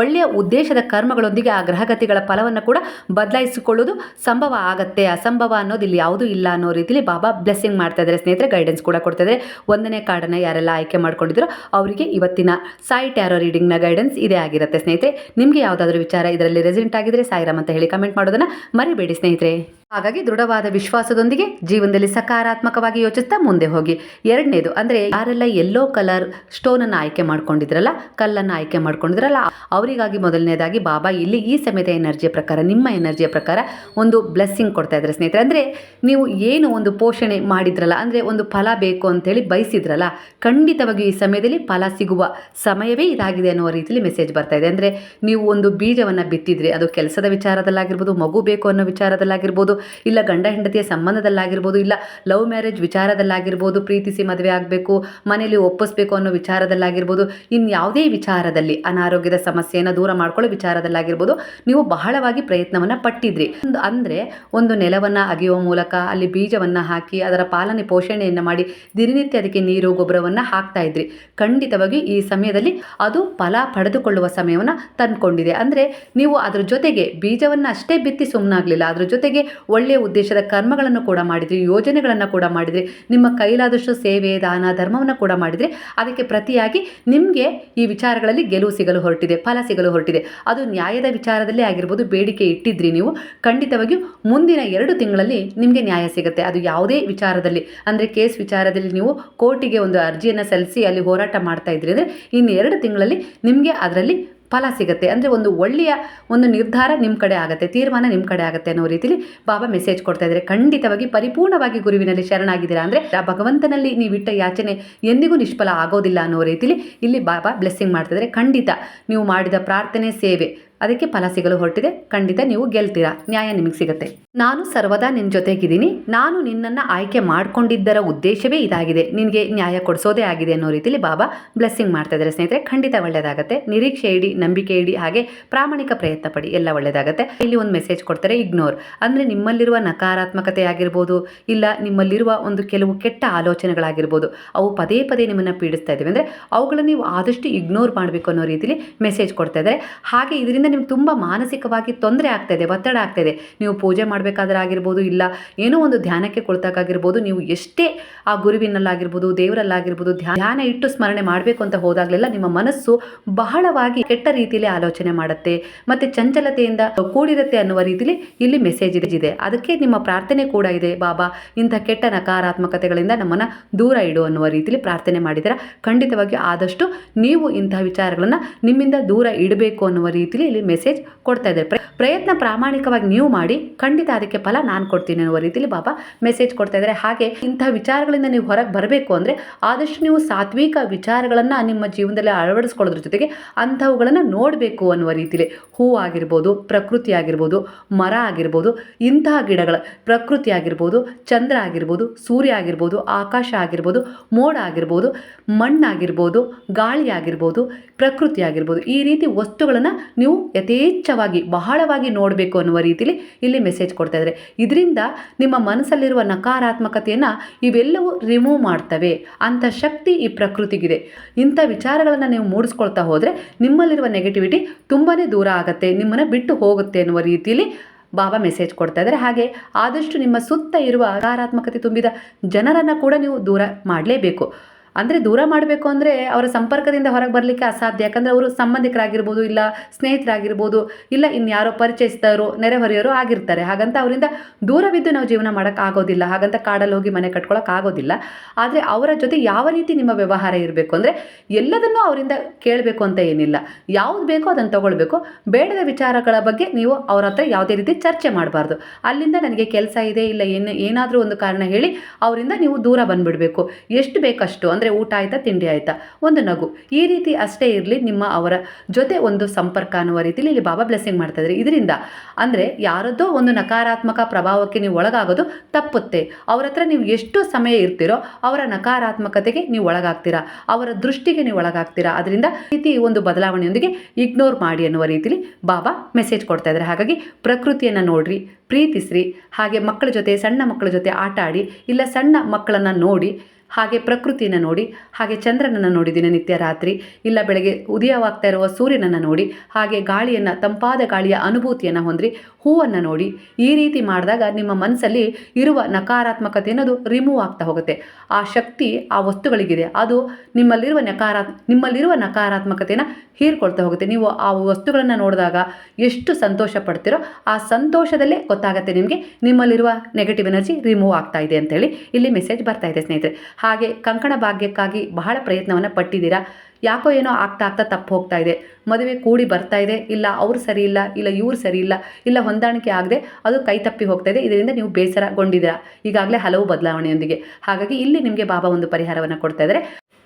ಒಳ್ಳೆಯ ಉದ್ದೇಶದ ಕರ್ಮಗಳೊಂದಿಗೆ ಆ ಗ್ರಹಗತಿಗಳ ಫಲವನ್ನು ಕೂಡ ಬದಲಾಯಿಸಿಕೊಳ್ಳೋದು ಸಂಭವ ಆಗತ್ತೆ. ಅಸಂಭವ ಅನ್ನೋದು ಇಲ್ಲಿ ಯಾವುದೂ ಇಲ್ಲ ಅನ್ನೋ ರೀತಿಯಲ್ಲಿ ಬಾಬಾ ಬ್ಲೆಸ್ಸಿಂಗ್ ಮಾಡ್ತಾ ಇದ್ದಾರೆ ಸ್ನೇಹಿತರೆ. ಗೈಡೆನ್ಸ್ ಕೂಡ ಕೊಡ್ತಾ ಇದ್ದಾರೆ. ಒಂದನೇ ಕಾರ್ಡನ್ನು ಯಾರೆಲ್ಲ ಆಯ್ಕೆ ಮಾಡ್ಕೊಂಡಿದ್ರು ಅವರಿಗೆ ಇವತ್ತಿನ ಸಾಯಿ ಟ್ಯಾರೋ ರೀಡಿಂಗ್ನ ಗೈಡೆನ್ಸ್ ಇದೇ ಆಗಿರುತ್ತೆ ಸ್ನೇಹಿತರೆ. ನಿಮಗೆ ಯಾವುದಾದ್ರೂ ವಿಚಾರ ಇದರಲ್ಲಿ ರೆಸಿಡೆಂಟ್ ಆಗಿದ್ರೆ ಸಾಯಿರಾಮ್ ಅಂತ ಹೇಳಿ ಕಮೆಂಟ್ ಮಾಡೋದನ್ನ ಮರಿಬೇಡಿ ಸ್ನೇಹಿತರೆ. ಹಾಗಾಗಿ ದೃಢವಾದ ವಿಶ್ವಾಸದೊಂದಿಗೆ ಜೀವನದಲ್ಲಿ ಸಕಾರಾತ್ಮಕವಾಗಿ ಯೋಚಿಸ್ತಾ ಮುಂದೆ ಹೋಗಿ. ಎರಡನೇದು ಅಂದರೆ ಯಾರೆಲ್ಲ ಯೆಲ್ಲೋ ಕಲರ್ ಸ್ಟೋನನ್ನು ಆಯ್ಕೆ ಮಾಡ್ಕೊಂಡಿದ್ರಲ್ಲ, ಕಲ್ಲನ್ನು ಆಯ್ಕೆ ಮಾಡ್ಕೊಂಡಿದ್ರಲ್ಲ, ಅವರಿಗಾಗಿ ಮೊದಲನೇದಾಗಿ ಬಾಬಾ ಇಲ್ಲಿ ಈ ಸಮಯದ ಎನರ್ಜಿಯ ಪ್ರಕಾರ, ನಿಮ್ಮ ಎನರ್ಜಿಯ ಪ್ರಕಾರ ಒಂದು ಬ್ಲೆಸ್ಸಿಂಗ್ ಕೊಡ್ತಾ ಇದ್ದಾರೆ ಸ್ನೇಹಿತರೆ. ಅಂದರೆ ನೀವು ಏನು ಒಂದು ಪೋಷಣೆ ಮಾಡಿದ್ರಲ್ಲ, ಅಂದರೆ ಒಂದು ಫಲ ಬೇಕು ಅಂತೇಳಿ ಬಯಸಿದ್ರಲ್ಲ, ಖಂಡಿತವಾಗಿಯೂ ಈ ಸಮಯದಲ್ಲಿ ಫಲ ಸಿಗುವ ಸಮಯವೇ ಇದಾಗಿದೆ ಅನ್ನುವ ರೀತಿಯಲ್ಲಿ ಮೆಸೇಜ್ ಬರ್ತಾ ಇದೆ. ಅಂದರೆ ನೀವು ಒಂದು ಬೀಜವನ್ನು ಬಿತ್ತಿದ್ರೆ ಅದು ಕೆಲಸದ ವಿಚಾರದಲ್ಲಾಗಿರ್ಬೋದು, ಮಗು ಬೇಕು ಅನ್ನೋ ವಿಚಾರದಲ್ಲಾಗಿರ್ಬೋದು ಇಲ್ಲ ಗಂಡ ಹೆಂಡತಿಯ ಸಂಬಂಧದಲ್ಲಾಗಿರ್ಬೋದು, ಇಲ್ಲ ಲವ್ ಮ್ಯಾರೇಜ್ ವಿಚಾರದಲ್ಲಾಗಿರ್ಬೋದು, ಪ್ರೀತಿಸಿ ಮದುವೆ ಆಗಬೇಕು, ಮನೆಯಲ್ಲಿ ಒಪ್ಪಿಸ್ಬೇಕು ಅನ್ನೋ ವಿಚಾರದಲ್ಲಾಗಿರ್ಬೋದು ಇನ್ನು ಯಾವುದೇ ವಿಚಾರದಲ್ಲಿ ಅನಾರೋಗ್ಯದ ಸಮಸ್ಯೆಯನ್ನು ದೂರ ಮಾಡ್ಕೊಳ್ಳೋ ವಿಚಾರದಲ್ಲಾಗಿರ್ಬೋದು, ನೀವು ಬಹಳವಾಗಿ ಪ್ರಯತ್ನವನ್ನು ಪಟ್ಟಿದ್ರಿ. ಒಂದು ಅಂದರೆ ಒಂದು ನೆಲವನ್ನು ಅಗೆಯುವ ಮೂಲಕ ಅಲ್ಲಿ ಬೀಜವನ್ನು ಹಾಕಿ ಅದರ ಪಾಲನೆ ಪೋಷಣೆಯನ್ನು ಮಾಡಿ ದಿನನಿತ್ಯ ಅದಕ್ಕೆ ನೀರು, ಗೊಬ್ಬರವನ್ನು ಹಾಕ್ತಾ ಇದ್ರಿ. ಖಂಡಿತವಾಗಿ ಈ ಸಮಯದಲ್ಲಿ ಅದು ಫಲ ಪಡೆದುಕೊಳ್ಳುವ ಸಮಯವನ್ನು ತಂದುಕೊಂಡಿದೆ. ಅಂದರೆ ನೀವು ಅದರ ಜೊತೆಗೆ ಬೀಜವನ್ನು ಅಷ್ಟೇ ಬಿತ್ತಿ ಸುಮ್ಮನಾಗಲಿಲ್ಲ ಅದರ ಜೊತೆಗೆ ಒಳ್ಳೆಯ ಉದ್ದೇಶದ ಕರ್ಮಗಳನ್ನು ಕೂಡ ಮಾಡಿದ್ರಿ, ಯೋಜನೆಗಳನ್ನು ಕೂಡ ಮಾಡಿದರೆ, ನಿಮ್ಮ ಕೈಲಾದಷ್ಟು ಸೇವೆ, ದಾನ, ಧರ್ಮವನ್ನು ಕೂಡ ಮಾಡಿದರೆ. ಅದಕ್ಕೆ ಪ್ರತಿಯಾಗಿ ನಿಮಗೆ ಈ ವಿಚಾರಗಳಲ್ಲಿ ಗೆಲುವು ಸಿಗಲು ಹೊರಟಿದೆ, ಫಲ ಸಿಗಲು ಹೊರಟಿದೆ. ಅದು ನ್ಯಾಯದ ವಿಚಾರದಲ್ಲೇ ಆಗಿರ್ಬೋದು, ಬೇಡಿಕೆ ಇಟ್ಟಿದ್ರಿ ನೀವು. ಖಂಡಿತವಾಗಿಯೂ ಮುಂದಿನ ಎರಡು ತಿಂಗಳಲ್ಲಿ ನಿಮಗೆ ನ್ಯಾಯ ಸಿಗುತ್ತೆ. ಅದು ಯಾವುದೇ ವಿಚಾರದಲ್ಲಿ, ಅಂದರೆ ಕೇಸ್ ವಿಚಾರದಲ್ಲಿ ನೀವು ಕೋರ್ಟಿಗೆ ಒಂದು ಅರ್ಜಿಯನ್ನು ಸಲ್ಲಿಸಿ ಅಲ್ಲಿ ಹೋರಾಟ ಮಾಡ್ತಾ ಇದ್ರಿ ಅಂದರೆ ಇನ್ನು ಎರಡು ತಿಂಗಳಲ್ಲಿ ನಿಮಗೆ ಅದರಲ್ಲಿ ಫಲ ಸಿಗುತ್ತೆ. ಅಂದರೆ ಒಂದು ಒಳ್ಳೆಯ ಒಂದು ನಿರ್ಧಾರ ನಿಮ್ಮ ಕಡೆ ಆಗುತ್ತೆ, ತೀರ್ಮಾನ ನಿಮ್ಮ ಕಡೆ ಆಗುತ್ತೆ ಅನ್ನೋ ರೀತಿಲಿ ಬಾಬಾ ಮೆಸೇಜ್ ಕೊಡ್ತಾ ಇದ್ದಾರೆ. ಖಂಡಿತವಾಗಿ ಪರಿಪೂರ್ಣವಾಗಿ ಗುರುವಿನಲ್ಲಿ ಶರಣಾಗಿದ್ದೀರಾ ಅಂದರೆ ಆ ಭಗವಂತನಲ್ಲಿ ನೀವಿಟ್ಟ ಯಾಚನೆ ಎಂದಿಗೂ ನಿಷ್ಫಲ ಆಗೋದಿಲ್ಲ ಅನ್ನೋ ರೀತಿಲಿ ಇಲ್ಲಿ ಬಾಬಾ ಬ್ಲೆಸ್ಸಿಂಗ್ ಮಾಡ್ತಿದ್ದಾರೆ ಖಂಡಿತ ನೀವು ಮಾಡಿದ ಪ್ರಾರ್ಥನೆ ಸೇವೆ ಅದಕ್ಕೆ ಫಲ ಸಿಗಲು ಹೊರಟಿದೆ. ಖಂಡಿತ ನೀವು ಗೆಲ್ತೀರಾ? ನ್ಯಾಯ ನಿಮಗೆ ಸಿಗುತ್ತೆ. ನಾನು ಸರ್ವದಾ ನಿನ್ನ ಜೊತೆಗಿದ್ದೀನಿ. ನಾನು ನಿನ್ನನ್ನು ಆಯ್ಕೆ ಮಾಡಿಕೊಂಡಿದ್ದರ ಉದ್ದೇಶವೇ ಇದಾಗಿದೆ. ನಿನಗೆ ನ್ಯಾಯ ಕೊಡಿಸೋದೇ ಆಗಿದೆ ಅನ್ನೋ ರೀತಿಲಿ ಬಾಬಾ ಬ್ಲೆಸ್ಸಿಂಗ್ ಮಾಡ್ತಾ ಇದ್ದಾರೆ ಸ್ನೇಹಿತರೆ. ಖಂಡಿತ ಒಳ್ಳೆಯದಾಗುತ್ತೆ ನಿರೀಕ್ಷೆ ಇಡಿ, ನಂಬಿಕೆ ಇಡಿ, ಹಾಗೆ ಪ್ರಾಮಾಣಿಕ ಪ್ರಯತ್ನ ಪಡಿ. ಎಲ್ಲ ಒಳ್ಳೆಯದಾಗುತ್ತೆ ಇಲ್ಲಿ ಒಂದು ಮೆಸೇಜ್ ಕೊಡ್ತಾರೆ ಇಗ್ನೋರ್ ಅಂದರೆ ನಿಮ್ಮಲ್ಲಿರುವ ನಕಾರಾತ್ಮಕತೆ ಆಗಿರ್ಬೋದು, ಇಲ್ಲ ನಿಮ್ಮಲ್ಲಿರುವ ಒಂದು ಕೆಲವು ಕೆಟ್ಟ ಆಲೋಚನೆಗಳಾಗಿರ್ಬೋದು, ಅವು ಪದೇ ಪದೇ ನಿಮ್ಮನ್ನು ಪೀಡಿಸ್ತಾ ಇದ್ದೀವಿ ಅಂದರೆ ಅವುಗಳನ್ನು ನೀವು ಆದಷ್ಟು ಇಗ್ನೋರ್ ಮಾಡಬೇಕು ಅನ್ನೋ ರೀತಿಲಿ ಮೆಸೇಜ್ ಕೊಡ್ತಾ ಇದ್ದಾರೆ. ಹಾಗೆ ಇದರಿಂದ ನಿಮ್ಗೆ ತುಂಬ ಮಾನಸಿಕವಾಗಿ ತೊಂದರೆ ಆಗ್ತಾಯಿದೆ ಒತ್ತಡ ಆಗ್ತಾ ಇದೆ ನೀವು ಪೂಜೆ ಮಾಡಬೇಕಾದ್ರೆ ಆಗಿರ್ಬೋದು, ಇಲ್ಲ ಏನೋ ಒಂದು ಧ್ಯಾನಕ್ಕೆ ಕುಳಿತಾಗಿರ್ಬೋದು ನೀವು ಎಷ್ಟೇ ಆ ಗುರುವಿನಲ್ಲಾಗಿರ್ಬೋದು, ದೇವರಲ್ಲಾಗಿರ್ಬೋದು, ಧ್ಯಾನ ಇಟ್ಟು ಸ್ಮರಣೆ ಮಾಡಬೇಕು ಅಂತ ಹೋದಾಗಲೆಲ್ಲ ನಿಮ್ಮ ಮನಸ್ಸು ಬಹಳವಾಗಿ ಕೆಟ್ಟ ರೀತಿಯಲ್ಲಿ ಆಲೋಚನೆ ಮಾಡುತ್ತೆ. ಮತ್ತು ಚಂಚಲತೆಯಿಂದ ಕೂಡಿರುತ್ತೆ ಅನ್ನುವ ರೀತಿಲಿ ಇಲ್ಲಿ ಮೆಸೇಜ್ ಇದೆ. ಅದಕ್ಕೆ ನಿಮ್ಮ ಪ್ರಾರ್ಥನೆ ಕೂಡ ಇದೆ. ಬಾಬಾ, ಇಂಥ ಕೆಟ್ಟ ನಕಾರಾತ್ಮಕತೆಗಳಿಂದ ನಮ್ಮನ್ನು ದೂರ ಇಡು ಅನ್ನುವ ರೀತಿಲಿ ಪ್ರಾರ್ಥನೆ ಮಾಡಿದರೆ ಖಂಡಿತವಾಗಿ ಆದಷ್ಟು ನೀವು ಇಂತಹ ವಿಚಾರಗಳನ್ನು ನಿಮ್ಮಿಂದ ದೂರ ಇಡಬೇಕು ಅನ್ನುವ ರೀತಿಲಿ ಇಲ್ಲಿ ಮೆಸೇಜ್ ಕೊಡ್ತಾ ಇದ್ದಾರೆ. ಪ್ರಯತ್ನ ಪ್ರಾಮಾಣಿಕವಾಗಿ ನೀವು ಮಾಡಿ, ಖಂಡಿತ ಅದಕ್ಕೆ ಫಲ ನಾನು ಕೊಡ್ತೀನಿ ಅನ್ನುವ ರೀತಿಯಲ್ಲಿ ಬಾಬಾ ಮೆಸೇಜ್ ಕೊಡ್ತಾ ಇದ್ದಾರೆ. ಹಾಗೆ ಇಂಥ ವಿಚಾರಗಳಿಂದ ನೀವು ಹೊರಗೆ ಬರಬೇಕು ಅಂದರೆ ಆದಷ್ಟು ನೀವು ಸಾತ್ವಿಕ ವಿಚಾರಗಳನ್ನು ನಿಮ್ಮ ಜೀವನದಲ್ಲಿ ಅಳವಡಿಸ್ಕೊಳ್ಳೋದ್ರ ಜೊತೆಗೆ ಅಂಥವುಗಳನ್ನು ನೋಡಬೇಕು ಅನ್ನುವ ರೀತಿಯಲ್ಲಿ ಹೂ ಆಗಿರ್ಬೋದು, ಪ್ರಕೃತಿ ಆಗಿರ್ಬೋದು, ಮರ ಆಗಿರ್ಬೋದು, ಇಂತಹ ಗಿಡಗಳ, ಪ್ರಕೃತಿ ಆಗಿರ್ಬೋದು, ಚಂದ್ರ ಆಗಿರ್ಬೋದು, ಸೂರ್ಯ ಆಗಿರ್ಬೋದು, ಆಕಾಶ ಆಗಿರ್ಬೋದು, ಮೋಡ ಆಗಿರ್ಬೋದು, ಮಣ್ಣಾಗಿರ್ಬೋದು, ಗಾಳಿ ಆಗಿರ್ಬೋದು, ಪ್ರಕೃತಿ ಆಗಿರ್ಬೋದು, ಈ ರೀತಿ ವಸ್ತುಗಳನ್ನು ನೀವು ಯಥೇಚ್ಛವಾಗಿ, ಬಹಳವಾಗಿ ನೋಡಬೇಕು ಅನ್ನುವ ರೀತಿಯಲ್ಲಿ ಇಲ್ಲಿ ಮೆಸೇಜ್ ಕೊಡ್ತಾ ಇದ್ದಾರೆ. ಇದರಿಂದ ನಿಮ್ಮ ಮನಸ್ಸಲ್ಲಿರುವ ನಕಾರಾತ್ಮಕತೆಯನ್ನು ಇವೆಲ್ಲವೂ ರಿಮೂವ್ ಮಾಡ್ತವೆ. ಅಂಥ ಶಕ್ತಿ ಈ ಪ್ರಕೃತಿಗಿದೆ. ಇಂಥ ವಿಚಾರಗಳನ್ನು ನೀವು ಮೂಡಿಸ್ಕೊಳ್ತಾ ಹೋದರೆ ನಿಮ್ಮಲ್ಲಿರುವ ನೆಗೆಟಿವಿಟಿ ತುಂಬಾ ದೂರ ಆಗುತ್ತೆ, ನಿಮ್ಮನ್ನು ಬಿಟ್ಟು ಹೋಗುತ್ತೆ ಅನ್ನುವ ರೀತಿಯಲ್ಲಿ ಬಾಬಾ ಮೆಸೇಜ್ ಕೊಡ್ತಾ ಇದ್ದಾರೆ. ಹಾಗೆ ಆದಷ್ಟು ನಿಮ್ಮ ಸುತ್ತ ಇರುವ ನಕಾರಾತ್ಮಕತೆ ತುಂಬಿದ ಜನರನ್ನು ಕೂಡ ನೀವು ದೂರ ಮಾಡಲೇಬೇಕು. ಅಂದರೆ ದೂರ ಮಾಡಬೇಕು ಅಂದರೆ ಅವರ ಸಂಪರ್ಕದಿಂದ ಹೊರಗೆ ಬರಲಿಕ್ಕೆ ಅಸಾಧ್ಯ. ಯಾಕಂದರೆ ಅವರು ಸಂಬಂಧಿಕರಾಗಿರ್ಬೋದು ಇಲ್ಲ ಸ್ನೇಹಿತರಾಗಿರ್ಬೋದು ಇಲ್ಲ ಇನ್ಯಾರೋ ಪರಿಚಯಿಸಿದವರು, ನೆರೆಹೊರೆಯವರು ಆಗಿರ್ತಾರೆ. ಹಾಗಂತ ಅವರಿಂದ ದೂರವಿದ್ದು ನಾವು ಜೀವನ ಮಾಡೋಕ್ಕಾಗೋದಿಲ್ಲ ಹಾಗಂತ ಕಾಡಲ್ಲಿ ಹೋಗಿ ಮನೆ ಕಟ್ಕೊಳ್ಳೋಕ್ಕಾಗೋದಿಲ್ಲ ಆದರೆ ಅವರ ಜೊತೆ ಯಾವ ರೀತಿ ನಿಮ್ಮ ವ್ಯವಹಾರ ಇರಬೇಕು ಅಂದರೆ ಎಲ್ಲದನ್ನೂ ಅವರಿಂದ ಕೇಳಬೇಕು ಅಂತ ಏನಿಲ್ಲ. ಯಾವ್ದು ಬೇಕೋ ಅದನ್ನು ತಗೊಳ್ಬೇಕು. ಬೇಡದ ವಿಚಾರಗಳ ಬಗ್ಗೆ ನೀವು ಅವ್ರ ಹತ್ರ ಯಾವುದೇ ರೀತಿ ಚರ್ಚೆ ಮಾಡಬಾರ್ದು. ಅಲ್ಲಿಂದ ನನಗೆ ಕೆಲಸ ಇದೆ, ಇಲ್ಲ ಏನು ಏನಾದರೂ ಒಂದು ಕಾರಣ ಹೇಳಿ ಅವರಿಂದ ನೀವು ದೂರ ಬಂದುಬಿಡಬೇಕು. ಎಷ್ಟು ಬೇಕಷ್ಟು? ಅಂದರೆ ಊಟ ಆಯಿತಾ, ತಿಂಡಿ ಆಯಿತಾ? ಒಂದು ನಗು. ಈ ರೀತಿ ಅಷ್ಟೇ ಇರಲಿ, ನಿಮ್ಮ ಅವರ ಜೊತೆ ಒಂದು ಸಂಪರ್ಕ ಅನ್ನುವ ರೀತಿಲಿ ಇಲ್ಲಿ ಬಾಬಾ ಬ್ಲೆಸ್ಸಿಂಗ್ ಮಾಡ್ತಾ ಇದ್ದಾರೆ. ಇದರಿಂದ ಅಂದರೆ ಯಾರದ್ದೋ ಒಂದು ನಕಾರಾತ್ಮಕ ಪ್ರಭಾವಕ್ಕೆ ನೀವು ಒಳಗಾಗೋದು ತಪ್ಪುತ್ತೆ. ಅವರ ಹತ್ರ ನೀವು ಎಷ್ಟು ಸಮಯ ಇರ್ತೀರೋ, ಅವರ ನಕಾರಾತ್ಮಕತೆಗೆ ನೀವು ಒಳಗಾಗ್ತೀರಾ. ಅವರ ದೃಷ್ಟಿಗೆ ನೀವು ಒಳಗಾಗ್ತೀರಾ. ಅದರಿಂದ ರೀತಿ ಒಂದು ಬದಲಾವಣೆಯೊಂದಿಗೆ ಇಗ್ನೋರ್ ಮಾಡಿ ಅನ್ನುವ ರೀತಿಲಿ ಬಾಬಾ ಮೆಸೇಜ್ ಕೊಡ್ತಾ ಇದ್ದಾರೆ. ಹಾಗಾಗಿ ಪ್ರಕೃತಿಯನ್ನು ನೋಡ್ರಿ, ಪ್ರೀತಿಸ್ರಿ. ಹಾಗೆ ಮಕ್ಕಳ ಜೊತೆ, ಸಣ್ಣ ಮಕ್ಕಳ ಜೊತೆ ಆಟ ಆಡಿ ಇಲ್ಲ ಸಣ್ಣ ಮಕ್ಕಳನ್ನು ನೋಡಿ ಹಾಗೆ ಪ್ರಕೃತಿಯನ್ನು ನೋಡಿ, ಹಾಗೆ ಚಂದ್ರನನ್ನು ನೋಡಿ ದಿನನಿತ್ಯ ರಾತ್ರಿ, ಇಲ್ಲ ಬೆಳಗ್ಗೆ ಉದಯವಾಗ್ತಾ ಇರುವ ಸೂರ್ಯನನ್ನು ನೋಡಿ, ಹಾಗೆ ಗಾಳಿಯನ್ನು, ತಂಪಾದ ಗಾಳಿಯ ಅನುಭೂತಿಯನ್ನು ಹೊಂದ್ರಿ, ಹೂವನ್ನು ನೋಡಿ. ಈ ರೀತಿ ಮಾಡಿದಾಗ ನಿಮ್ಮ ಮನಸ್ಸಲ್ಲಿ ಇರುವ ನಕಾರಾತ್ಮಕತೆ ಅನ್ನೋದು ರಿಮೂವ್ ಆಗ್ತಾ ಹೋಗುತ್ತೆ. ಆ ಶಕ್ತಿ ಆ ವಸ್ತುಗಳಿಗಿದೆ. ಅದು ನಿಮ್ಮಲ್ಲಿರುವ ನಕಾರಾತ್, ನಿಮ್ಮಲ್ಲಿರುವ ನಕಾರಾತ್ಮಕತೆಯನ್ನು ಹೀರ್ಕೊಳ್ತಾ ಹೋಗುತ್ತೆ. ನೀವು ಆ ವಸ್ತುಗಳನ್ನು ನೋಡಿದಾಗ ಎಷ್ಟು ಸಂತೋಷ ಪಡ್ತೀರೋ ಆ ಸಂತೋಷದಲ್ಲೇ ಗೊತ್ತಾಗುತ್ತೆ ನಿಮಗೆ. ನಿಮ್ಮಲ್ಲಿರುವ ನೆಗೆಟಿವ್ ಎನರ್ಜಿ ರಿಮೂವ್ ಆಗ್ತಾ ಇದೆ ಅಂತೇಳಿ ಇಲ್ಲಿ ಮೆಸೇಜ್ ಬರ್ತಾ ಇದೆ ಸ್ನೇಹಿತರೆ. ಹಾಗೆ ಕಂಕಣ ಭಾಗ್ಯಕ್ಕಾಗಿ ಬಹಳ ಪ್ರಯತ್ನವನ್ನು ಪಟ್ಟಿದ್ದೀರಾ? ಯಾಕೋ ಏನೋ ಆಗ್ತಾ ಆಗ್ತಾ ತಪ್ಪು ಹೋಗ್ತಾ ಇದೆ. ಮದುವೆ ಕೂಡಿ ಬರ್ತಾ ಇದೆ. ಇಲ್ಲ, ಅವ್ರು ಸರಿ ಇಲ್ಲ ಇಲ್ಲ ಇವ್ರು ಸರಿ ಇಲ್ಲ ಇಲ್ಲ ಹೊಂದಾಣಿಕೆ ಆಗದೆ ಅದು ಕೈ ತಪ್ಪಿ ಹೋಗ್ತಾ ಇದೆ. ಇದರಿಂದ ನೀವು ಬೇಸರಗೊಂಡಿದ್ದೀರಾ? ಈಗಾಗಲೇ ಹಲವು ಬದಲಾವಣೆಯೊಂದಿಗೆ. ಹಾಗಾಗಿ ಇಲ್ಲಿ ನಿಮಗೆ ಬಾಬಾ ಒಂದು ಪರಿಹಾರವನ್ನು ಕೊಡ್ತಾ ಇದ್ದಾರೆ.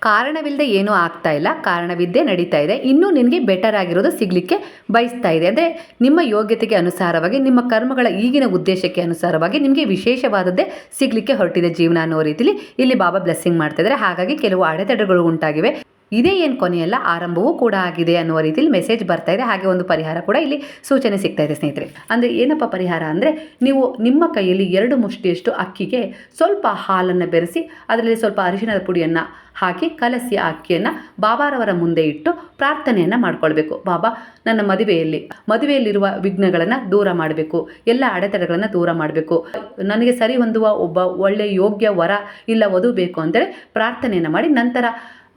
ಕಾರಣವಿಲ್ಲದೆ ಏನೂ ಆಗ್ತಾ ಇಲ್ಲ, ಕಾರಣವಿದ್ದೇ ನಡೀತಾ ಇದೆ. ಇನ್ನೂ ನಿನಗೆ ಬೆಟರ್ ಆಗಿರೋದು ಸಿಗಲಿಕ್ಕೆ ಬಯಸ್ತಾ ಇದೆ. ಅಂದರೆ ನಿಮ್ಮ ಯೋಗ್ಯತೆಗೆ ಅನುಸಾರವಾಗಿ, ನಿಮ್ಮ ಕರ್ಮಗಳ ಈಗಿನ ಉದ್ದೇಶಕ್ಕೆ ಅನುಸಾರವಾಗಿ ನಿಮಗೆ ವಿಶೇಷವಾದದ್ದೇ ಸಿಗಲಿಕ್ಕೆ ಹೊರಟಿದೆ ಜೀವನ ಅನ್ನೋ ರೀತಿಲಿ. ಇಲ್ಲಿ ಬಾಬಾ ಬ್ಲೆಸ್ಸಿಂಗ್ ಮಾಡ್ತಾ ಇದ್ದಾರೆ. ಹಾಗಾಗಿ ಕೆಲವು ಅಡೆತಡೆಗಳು ಉಂಟಾಗಿವೆ. ಇದೇ ಏನು ಕೊನೆಯಲ್ಲ, ಆರಂಭವೂ ಕೂಡ ಆಗಿದೆ ಅನ್ನುವ ರೀತಿಯಲ್ಲಿ ಮೆಸೇಜ್ ಬರ್ತಾ ಇದೆ. ಹಾಗೆ ಒಂದು ಪರಿಹಾರ ಕೂಡ ಇಲ್ಲಿ ಸೂಚನೆ ಸಿಗ್ತಾ ಇದೆ ಸ್ನೇಹಿತರೆ. ಅಂದರೆ ಏನಪ್ಪ ಪರಿಹಾರ ಅಂದರೆ, ನೀವು ನಿಮ್ಮ ಕೈಯಲ್ಲಿ ಎರಡು ಮುಷ್ಟಿಯಷ್ಟು ಅಕ್ಕಿಗೆ ಸ್ವಲ್ಪ ಹಾಲನ್ನು ಬೆರೆಸಿ, ಅದರಲ್ಲಿ ಸ್ವಲ್ಪ ಅರಿಶಿನದ ಪುಡಿಯನ್ನು ಹಾಕಿ ಕಲಸಿ ಅಕ್ಕಿಯನ್ನು ಬಾಬಾರವರ ಮುಂದೆ ಇಟ್ಟು ಪ್ರಾರ್ಥನೆಯನ್ನು ಮಾಡಿಕೊಳ್ಬೇಕು. ಬಾಬಾ, ನನ್ನ ಮದುವೆಯಲ್ಲಿ, ಮದುವೆಯಲ್ಲಿರುವ ವಿಘ್ನಗಳನ್ನು ದೂರ ಮಾಡಬೇಕು. ಎಲ್ಲ ಅಡೆತಡೆಗಳನ್ನು ದೂರ ಮಾಡಬೇಕು. ನನಗೆ ಸರಿ ಹೊಂದುವ ಒಬ್ಬ ಒಳ್ಳೆಯ ಯೋಗ್ಯ ವರ ಇಲ್ಲ, ವಧು ಬೇಕು ಅಂದರೆ ಪ್ರಾರ್ಥನೆಯನ್ನು ಮಾಡಿ ನಂತರ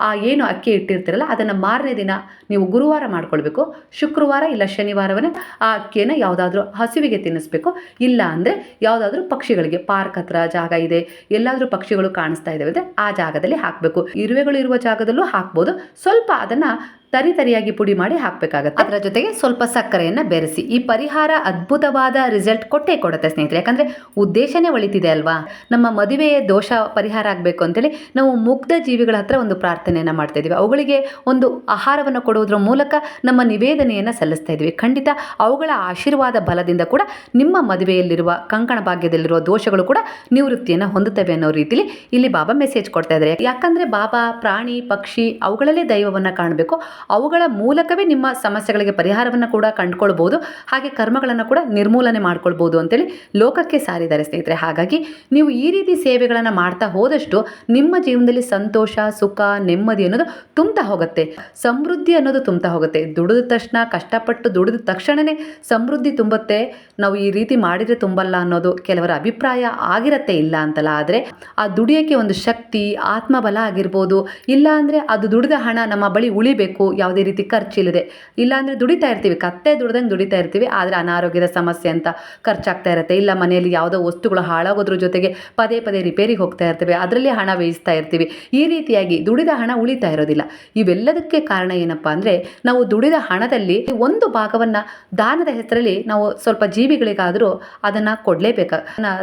ಆ ಏನು ಅಕ್ಕಿ ಇಟ್ಟಿರ್ತೀರಲ್ಲ, ಅದನ್ನು ಮಾರನೇ ದಿನ ನೀವು ಗುರುವಾರ ಮಾಡ್ಕೊಳ್ಬೇಕು. ಶುಕ್ರವಾರ ಇಲ್ಲ ಶನಿವಾರವನ್ನೇ ಆ ಅಕ್ಕಿಯನ್ನು ಯಾವುದಾದ್ರೂ ಹಸಿವಿಗೆ ತಿನ್ನಿಸ್ಬೇಕು. ಇಲ್ಲ ಅಂದರೆ ಯಾವುದಾದ್ರೂ ಪಕ್ಷಿಗಳಿಗೆ, ಪಾರ್ಕ್ ಹತ್ರ ಜಾಗ ಇದೆ, ಎಲ್ಲಾದರೂ ಪಕ್ಷಿಗಳು ಕಾಣಿಸ್ತಾ ಇದ್ದಾವೆ ಅಂದರೆ ಆ ಜಾಗದಲ್ಲಿ ಹಾಕಬೇಕು. ಇರುವೆಗಳು ಇರುವ ಜಾಗದಲ್ಲೂ ಹಾಕ್ಬೋದು. ಸ್ವಲ್ಪ ಅದನ್ನು ತರಿ ತರಿಯಾಗಿ ಪುಡಿ ಮಾಡಿ ಹಾಕಬೇಕಾಗತ್ತೆ. ಅದರ ಜೊತೆಗೆ ಸ್ವಲ್ಪ ಸಕ್ಕರೆಯನ್ನು ಬೆರೆಸಿ. ಈ ಪರಿಹಾರ ಅದ್ಭುತವಾದ ರಿಸಲ್ಟ್ ಕೊಟ್ಟೇ ಕೊಡುತ್ತೆ ಸ್ನೇಹಿತರೆ. ಯಾಕಂದರೆ ಉದ್ದೇಶನೇ ಒಳಿತಿದೆ ಅಲ್ವಾ? ನಮ್ಮ ಮದುವೆಯ ದೋಷ ಪರಿಹಾರ ಆಗಬೇಕು ಅಂತೇಳಿ ನಾವು ಮುಗ್ಧ ಜೀವಿಗಳ ಹತ್ರ ಒಂದು ಪ್ರಾರ್ಥನೆಯನ್ನು ಮಾಡ್ತಾ ಇದ್ದೀವಿ. ಅವುಗಳಿಗೆ ಒಂದು ಆಹಾರವನ್ನು ಕೊಡುವುದರ ಮೂಲಕ ನಮ್ಮ ನಿವೇದನೆಯನ್ನು ಸಲ್ಲಿಸ್ತಾ ಇದ್ದೀವಿ. ಖಂಡಿತ ಅವುಗಳ ಆಶೀರ್ವಾದ ಬಲದಿಂದ ಕೂಡ ನಿಮ್ಮ ಮದುವೆಯಲ್ಲಿರುವ ಕಂಕಣ ಭಾಗ್ಯದಲ್ಲಿರುವ ದೋಷಗಳು ಕೂಡ ನಿವೃತ್ತಿಯನ್ನು ಹೊಂದುತ್ತವೆ ಅನ್ನೋ ರೀತಿಲಿ ಇಲ್ಲಿ ಬಾಬಾ ಮೆಸೇಜ್ ಕೊಡ್ತಾ ಇದ್ದಾರೆ. ಯಾಕಂದರೆ ಬಾಬಾ, ಪ್ರಾಣಿ, ಪಕ್ಷಿ ಅವುಗಳಲ್ಲೇ ದೈವವನ್ನು ಕಾಣಬೇಕು. ಅವುಗಳ ಮೂಲಕವೇ ನಿಮ್ಮ ಸಮಸ್ಯೆಗಳಿಗೆ ಪರಿಹಾರವನ್ನು ಕೂಡ ಕಂಡುಕೊಳ್ಬೋದು. ಹಾಗೆ ಕರ್ಮಗಳನ್ನು ಕೂಡ ನಿರ್ಮೂಲನೆ ಮಾಡ್ಕೊಳ್ಬೋದು ಅಂತೇಳಿ ಲೋಕಕ್ಕೆ ಸಾರಿದ್ದಾರೆ ಸ್ನೇಹಿತರೆ. ಹಾಗಾಗಿ ನೀವು ಈ ರೀತಿ ಸೇವೆಗಳನ್ನು ಮಾಡ್ತಾ ಹೋದಷ್ಟು ನಿಮ್ಮ ಜೀವನದಲ್ಲಿ ಸಂತೋಷ, ಸುಖ, ನೆಮ್ಮದಿ ಅನ್ನೋದು ತುಂಬ್ತಾ ಹೋಗುತ್ತೆ. ಸಮೃದ್ಧಿ ಅನ್ನೋದು ತುಂಬ್ತಾ ಹೋಗುತ್ತೆ. ದುಡಿದ ತಕ್ಷಣ, ಕಷ್ಟಪಟ್ಟು ದುಡಿದ ತಕ್ಷಣವೇ ಸಮೃದ್ಧಿ ತುಂಬುತ್ತೆ. ನಾವು ಈ ರೀತಿ ಮಾಡಿದರೆ ತುಂಬಲ್ಲ ಅನ್ನೋದು ಕೆಲವರ ಅಭಿಪ್ರಾಯ ಆಗಿರತ್ತೆ ಇಲ್ಲ ಅಂತಲ್ಲ. ಆದರೆ ಆ ದುಡಿಯೋಕ್ಕೆ ಒಂದು ಶಕ್ತಿ, ಆತ್ಮಬಲ ಆಗಿರ್ಬೋದು. ಇಲ್ಲ ಅಂದರೆ ಅದು ದುಡಿದ ಹಣ ನಮ್ಮ ಬಳಿ ಉಳಿಬೇಕು. ಯಾವುದೇ ರೀತಿ ಖರ್ಚಿಲ್ಲದೆ ಇಲ್ಲಾಂದರೆ ದುಡಿತಾ ಇರ್ತೀವಿ, ಕತ್ತೆ ದುಡ್ದಂಗೆ ದುಡಿತಾ ಇರ್ತೀವಿ, ಆದರೆ ಅನಾರೋಗ್ಯದ ಸಮಸ್ಯೆ ಅಂತ ಖರ್ಚಾಗ್ತಾ ಇರುತ್ತೆ. ಇಲ್ಲ ಮನೆಯಲ್ಲಿ ಯಾವುದೋ ವಸ್ತುಗಳು ಹಾಳಾಗೋದ್ರ ಜೊತೆಗೆ ಪದೇ ಪದೇ ರಿಪೇರಿಗೆ ಹೋಗ್ತಾ ಇರ್ತೀವಿ, ಅದರಲ್ಲಿ ಹಣ ವ್ಯಯಿಸ್ತಾ ಇರ್ತೀವಿ. ಈ ರೀತಿಯಾಗಿ ದುಡಿದ ಹಣ ಉಳಿತಾ ಇರೋದಿಲ್ಲ. ಇವೆಲ್ಲದಕ್ಕೆ ಕಾರಣ ಏನಪ್ಪ ಅಂದರೆ, ನಾವು ದುಡಿದ ಹಣದಲ್ಲಿ ಒಂದು ಭಾಗವನ್ನು ದಾನದ ಹೆಸರಲ್ಲಿ ನಾವು ಸ್ವಲ್ಪ ಜೀವಿಗಳಿಗಾದರೂ ಅದನ್ನು ಕೊಡಲೇಬೇಕು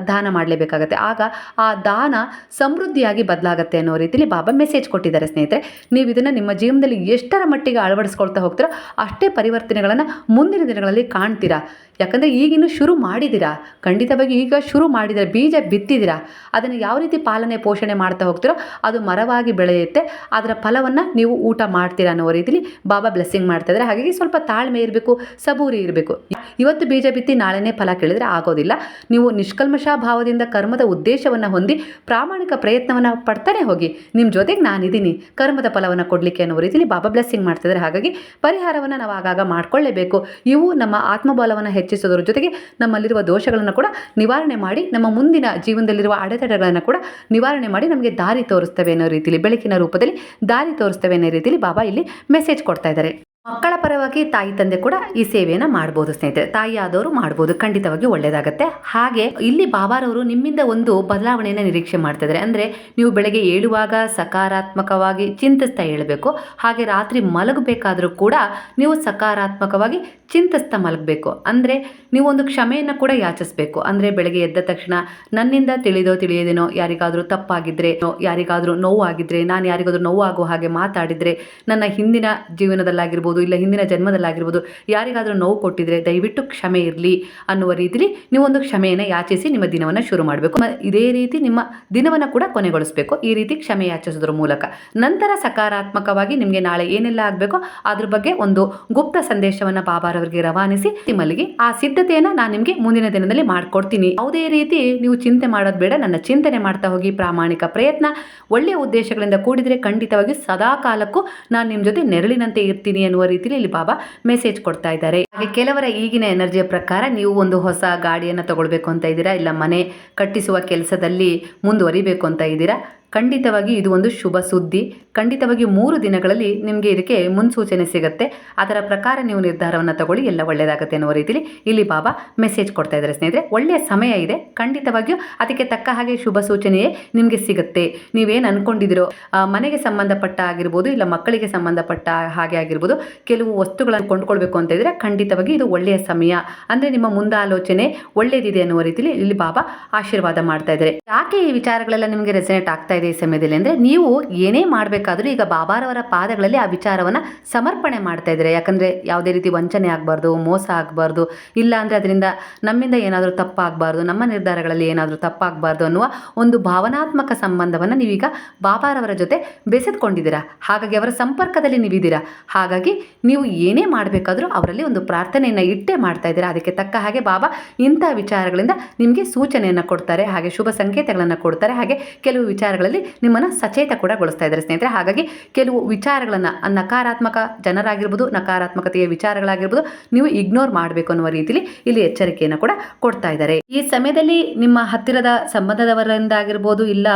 ದಾನ ಮಾಡಲೇಬೇಕಾಗತ್ತೆ. ಆಗ ಆ ದಾನ ಸಮೃದ್ಧಿಯಾಗಿ ಬದಲಾಗುತ್ತೆ ಅನ್ನೋ ರೀತಿಯಲ್ಲಿ ಬಾಬಾ ಮೆಸೇಜ್ ಕೊಟ್ಟಿದ್ದಾರೆ ಸ್ನೇಹಿತರೆ. ನೀವು ಇದನ್ನು ನಿಮ್ಮ ಜೀವನದಲ್ಲಿ ಎಷ್ಟರ ಮಟ್ಟಿಗೆ ಅಳವಡಿಸ್ಕೊಳ್ತಾ ಹೋಗ್ತೀರೋ ಅಷ್ಟೇ ಪರಿವರ್ತನೆಗಳನ್ನು ಮುಂದಿನ ದಿನಗಳಲ್ಲಿ ಕಾಣ್ತೀರಾ? ಯಾಕಂದರೆ ಈಗಿನ್ನು ಶುರು ಮಾಡಿದ್ದೀರಾ? ಖಂಡಿತವಾಗಿ ಈಗ ಶುರು ಮಾಡಿದರೆ, ಬೀಜ ಬಿತ್ತಿದ್ದೀರಾ? ಅದನ್ನು ಯಾವ ರೀತಿ ಪಾಲನೆ, ಪೋಷಣೆ ಮಾಡ್ತಾ ಹೋಗ್ತೀರೋ, ಅದು ಮರವಾಗಿ ಬೆಳೆಯುತ್ತೆ. ಅದರ ಫಲವನ್ನು ನೀವು ಊಟ ಮಾಡ್ತೀರಾ ಅನ್ನೋ ರೀತಿಲಿ ಬಾಬಾ ಬ್ಲೆಸ್ಸಿಂಗ್ ಮಾಡ್ತಾ ಇದ್ದಾರೆ. ಹಾಗಾಗಿ ಸ್ವಲ್ಪ ತಾಳ್ಮೆ ಇರಬೇಕು, ಸಬೂರಿ ಇರಬೇಕು. ಇವತ್ತು ಬೀಜ ಬಿತ್ತಿ ನಾಳೆನೇ ಫಲ ಕೇಳಿದರೆ ಆಗೋದಿಲ್ಲ. ನೀವು ನಿಷ್ಕಲ್ಮಶ ಭಾವದಿಂದ ಕರ್ಮದ ಉದ್ದೇಶವನ್ನು ಹೊಂದಿ ಪ್ರಾಮಾಣಿಕ ಪ್ರಯತ್ನವನ್ನು ಪಡ್ತಾನೆ ಹೋಗಿ. ನಿಮ್ಮ ಜೊತೆಗೆ ನಾನಿದ್ದೀನಿ, ಕರ್ಮದ ಫಲವನ್ನು ಕೊಡಲಿಕ್ಕೆ ಅನ್ನೋ ರೀತಿಲಿ ಬಾಬಾ ಬ್ಲೆಸ್ಸಿಂಗ್ ಮಾಡ್ತಿದ್ದಾರೆ ಹಾಗಾಗಿ ಪರಿಹಾರವನ್ನು ನಾವು ಆಗಾಗ ಮಾಡ್ಕೊಳ್ಳೇಬೇಕು. ಇವು ನಮ್ಮ ಆತ್ಮಬಲವನ್ನು ಹೆಚ್ಚಿಸೋದ್ರ ಜೊತೆಗೆ ನಮ್ಮಲ್ಲಿರುವ ದೋಷಗಳನ್ನು ಕೂಡ ನಿವಾರಣೆ ಮಾಡಿ ನಮ್ಮ ಮುಂದಿನ ಜೀವನದಲ್ಲಿರುವ ಅಡೆತಡೆಗಳನ್ನು ಕೂಡ ನಿವಾರಣೆ ಮಾಡಿ ನಮಗೆ ದಾರಿ ತೋರಿಸ್ತವೆ ಅನ್ನೋ ರೀತಿಯಲ್ಲಿ ಬೆಳಕಿನ ರೂಪದಲ್ಲಿ ದಾರಿ ತೋರಿಸ್ತವೆ ಅನ್ನೋ ರೀತಿಯಲ್ಲಿ ಬಾಬಾ ಇಲ್ಲಿ ಮೆಸೇಜ್ ಕೊಡ್ತಾ ಇದ್ದಾರೆ. ಮಕ್ಕಳ ಪರವಾಗಿ ತಾಯಿ ತಂದೆ ಕೂಡ ಈ ಸೇವೆಯನ್ನು ಮಾಡ್ಬೋದು ಸ್ನೇಹಿತರೆ. ತಾಯಿ ಆದವರು ಮಾಡ್ಬೋದು ಖಂಡಿತವಾಗಿ ಒಳ್ಳೆಯದಾಗತ್ತೆ ಹಾಗೆ ಇಲ್ಲಿ ಬಾಬಾರವರು ನಿಮ್ಮಿಂದ ಒಂದು ಬದಲಾವಣೆಯನ್ನು ನಿರೀಕ್ಷೆ ಮಾಡ್ತಿದ್ದಾರೆ ಅಂದರೆ ನೀವು ಬೆಳಗ್ಗೆ ಏಳುವಾಗ ಸಕಾರಾತ್ಮಕವಾಗಿ ಚಿಂತಿಸ್ತಾ ಹೇಳಬೇಕು. ಹಾಗೆ ರಾತ್ರಿ ಮಲಗಬೇಕಾದ್ರೂ ಕೂಡ ನೀವು ಸಕಾರಾತ್ಮಕವಾಗಿ ಚಿಂತಿಸ್ತಾ ಮಲಗಬೇಕು. ಅಂದರೆ ನೀವು ಒಂದು ಕ್ಷಮೆಯನ್ನು ಕೂಡ ಯಾಚಿಸಬೇಕು. ಅಂದರೆ ಬೆಳಗ್ಗೆ ಎದ್ದ ತಕ್ಷಣ ನನ್ನಿಂದ ತಿಳಿದೋ ತಿಳಿಯದೇನೋ ಯಾರಿಗಾದರೂ ತಪ್ಪಾಗಿದ್ದರೆ ಯಾರಿಗಾದರೂ ನೋವಾಗಿದ್ದರೆ ನಾನು ಯಾರಿಗಾದರೂ ನೋವಾಗೋ ಹಾಗೆ ಮಾತಾಡಿದರೆ ನನ್ನ ಹಿಂದಿನ ಜೀವನದಲ್ಲಾಗಿರ್ಬೋದು ಇಲ್ಲ ಹಿಂದಿನ ಜನ್ಮದಲ್ಲಾಗಿರ್ಬೋದು ಯಾರಿಗಾದರೂ ನೋವು ಕೊಟ್ಟಿದ್ರೆ ದಯವಿಟ್ಟು ಕ್ಷಮೆ ಇರಲಿ ಅನ್ನುವ ರೀತಿಲಿ ನೀವೊಂದು ಕ್ಷಮೆಯನ್ನು ಯಾಚಿಸಿ ನಿಮ್ಮ ದಿನವನ್ನು ಶುರು ಮಾಡಬೇಕು. ಇದೇ ರೀತಿ ನಿಮ್ಮ ದಿನವನ್ನು ಕೂಡ ಕೊನೆಗೊಳಿಸಬೇಕು. ಈ ರೀತಿ ಕ್ಷಮೆ ಯಾಚಿಸೋದ್ರ ಮೂಲಕ. ನಂತರ ಸಕಾರಾತ್ಮಕವಾಗಿ ನಿಮಗೆ ನಾಳೆ ಏನೆಲ್ಲ ಆಗಬೇಕು ಅದ್ರ ಬಗ್ಗೆ ಒಂದು ಗುಪ್ತ ಸಂದೇಶವನ್ನು ಬಾಬಾರವರಿಗೆ ರವಾನಿಸಿ ನಿಮ್ಮಲ್ಲಿಗೆ ಆ ಸಿದ್ಧತೆಯನ್ನು ನಾನು ನಿಮಗೆ ಮುಂದಿನ ದಿನದಲ್ಲಿ ಮಾಡಿಕೊಡ್ತೀನಿ. ಯಾವುದೇ ರೀತಿ ನೀವು ಚಿಂತೆ ಮಾಡೋದು ಬೇಡ. ನನ್ನ ಚಿಂತನೆ ಮಾಡ್ತಾ ಹೋಗಿ ಪ್ರಾಮಾಣಿಕ ಪ್ರಯತ್ನ. ಒಳ್ಳೆಯ ಉದ್ದೇಶಗಳಿಂದ ಕೂಡಿದರೆ ಖಂಡಿತವಾಗಿ ಸದಾ ಕಾಲಕ್ಕೂ ನಾನು ನಿಮ್ಮ ಜೊತೆ ನೆರಳಿನಂತೆ ಇರ್ತೀನಿ ಅನ್ನುವ ರೀತಿಯಲ್ಲಿ ಇಲ್ಲಿ ಬಾಬಾ ಮೆಸೇಜ್ ಕೊಡ್ತಾ ಇದ್ದಾರೆ. ಕೆಲವರ ಈಗಿನ ಎನರ್ಜಿಯ ಪ್ರಕಾರ ನೀವು ಒಂದು ಹೊಸ ಗಾಡಿಯನ್ನು ತಗೊಳ್ಬೇಕು ಅಂತ ಇದ್ದೀರಾ? ಇಲ್ಲ ಮನೆ ಕಟ್ಟಿಸುವ ಕೆಲಸದಲ್ಲಿ ಮುಂದುವರಿಬೇಕು ಅಂತ ಇದ್ದೀರಾ? ಖಂಡಿತವಾಗಿ ಇದು ಒಂದು ಶುಭ ಸುದ್ದಿ. ಖಂಡಿತವಾಗಿ ಮೂರು ದಿನಗಳಲ್ಲಿ ನಿಮಗೆ ಇದಕ್ಕೆ ಮುನ್ಸೂಚನೆ ಸಿಗುತ್ತೆ. ಅದರ ಪ್ರಕಾರ ನೀವು ನಿರ್ಧಾರವನ್ನು ತಗೊಳ್ಳಿ, ಎಲ್ಲ ಒಳ್ಳೆಯದಾಗುತ್ತೆ ಅನ್ನೋ ರೀತಿಲಿ ಇಲ್ಲಿ ಬಾಬಾ ಮೆಸೇಜ್ ಕೊಡ್ತಾ ಇದ್ದಾರೆ ಸ್ನೇಹಿತರೆ. ಒಳ್ಳೆಯ ಸಮಯ ಇದೆ. ಖಂಡಿತವಾಗಿಯೂ ಅದಕ್ಕೆ ತಕ್ಕ ಹಾಗೆ ಶುಭ ಸೂಚನೆಯೇ ನಿಮಗೆ ಸಿಗುತ್ತೆ. ನೀವೇನು ಅಂದ್ಕೊಂಡಿದ್ದೀರೋ ಮನೆಗೆ ಸಂಬಂಧಪಟ್ಟ ಆಗಿರ್ಬೋದು, ಇಲ್ಲ ಮಕ್ಕಳಿಗೆ ಸಂಬಂಧಪಟ್ಟ ಹಾಗೆ ಆಗಿರ್ಬೋದು, ಕೆಲವು ವಸ್ತುಗಳನ್ನು ಕೊಂಡ್ಕೊಳ್ಬೇಕು ಅಂತ ಇದ್ದರೆ? ಖಂಡಿತ ಖಂಡಿತವಾಗಿ ಇದು ಒಳ್ಳೆಯ ಸಮಯ. ಅಂದರೆ ನಿಮ್ಮ ಮುಂದಾಲೋಚನೆ ಒಳ್ಳೆಯದಿದೆ ಅನ್ನುವ ರೀತಿಯಲ್ಲಿ ಇಲ್ಲಿ ಬಾಬಾ ಆಶೀರ್ವಾದ ಮಾಡ್ತಾ ಇದ್ದಾರೆ. ಯಾಕೆ ಈ ವಿಚಾರಗಳೆಲ್ಲ ನಿಮಗೆ ರೆಸನೇಟ್ ಆಗ್ತಾ ಇದೆ ಈ ಸಮಯದಲ್ಲಿ? ಅಂದರೆ ನೀವು ಏನೇ ಮಾಡಬೇಕಾದ್ರೂ ಈಗ ಬಾಬಾರವರ ಪಾದಗಳಲ್ಲಿ ಆ ವಿಚಾರವನ್ನು ಸಮರ್ಪಣೆ ಮಾಡ್ತಾ ಇದ್ದಾರೆ? ಯಾಕಂದರೆ ಯಾವುದೇ ರೀತಿ ವಂಚನೆ ಆಗಬಾರ್ದು, ಮೋಸ ಆಗಬಾರ್ದು, ಇಲ್ಲ ಅಂದರೆ ಅದರಿಂದ ನಮ್ಮಿಂದ ಏನಾದರೂ ತಪ್ಪಾಗಬಾರ್ದು, ನಮ್ಮ ನಿರ್ಧಾರಗಳಲ್ಲಿ ಏನಾದರೂ ತಪ್ಪಾಗಬಾರ್ದು ಅನ್ನುವ ಒಂದು ಭಾವನಾತ್ಮಕ ಸಂಬಂಧವನ್ನು ನೀವೀಗ ಬಾಬಾರವರ ಜೊತೆ ಬೆಸೆದುಕೊಂಡಿದ್ದೀರಾ? ಹಾಗಾಗಿ ಅವರ ಸಂಪರ್ಕದಲ್ಲಿ ನೀವಿದ್ದೀರಾ? ಹಾಗಾಗಿ ನೀವು ಏನೇ ಮಾಡಬೇಕಾದರೂ ಅವರಲ್ಲಿ ಒಂದು ಪ್ರಾರ್ಥನೆಯನ್ನು ಇಟ್ಟೇ ಮಾಡ್ತಾ ಇದ್ದೀರಾ? ಅದಕ್ಕೆ ತಕ್ಕ ಹಾಗೆ ಬಾಬಾ ಇಂಥ ವಿಚಾರಗಳಿಂದ ನಿಮಗೆ ಸೂಚನೆಯನ್ನು ಕೊಡ್ತಾರೆ, ಹಾಗೆ ಶುಭ ಸಂಕೇತಗಳನ್ನು ಕೊಡ್ತಾರೆ, ಹಾಗೆ ಕೆಲವು ವಿಚಾರಗಳಲ್ಲಿ ನಿಮ್ಮನ್ನು ಸಚೇತ ಕೂಡ ಗೊಳಿಸ್ತಾ ಇದ್ದಾರೆ ಸ್ನೇಹಿತರೆ. ಹಾಗಾಗಿ ಕೆಲವು ವಿಚಾರಗಳನ್ನು ನಕಾರಾತ್ಮಕ ಜನರಾಗಿರ್ಬೋದು, ನಕಾರಾತ್ಮಕತೆಯ ವಿಚಾರಗಳಾಗಿರ್ಬೋದು, ನೀವು ಇಗ್ನೋರ್ ಮಾಡಬೇಕು ಅನ್ನುವ ರೀತಿಯಲ್ಲಿ ಇಲ್ಲಿ ಎಚ್ಚರಿಕೆಯನ್ನು ಕೂಡ ಕೊಡ್ತಾ ಇದ್ದಾರೆ. ಈ ಸಮಯದಲ್ಲಿ ನಿಮ್ಮ ಹತ್ತಿರದ ಸಂಬಂಧದವರಿಂದಾಗಿರ್ಬೋದು, ಇಲ್ಲ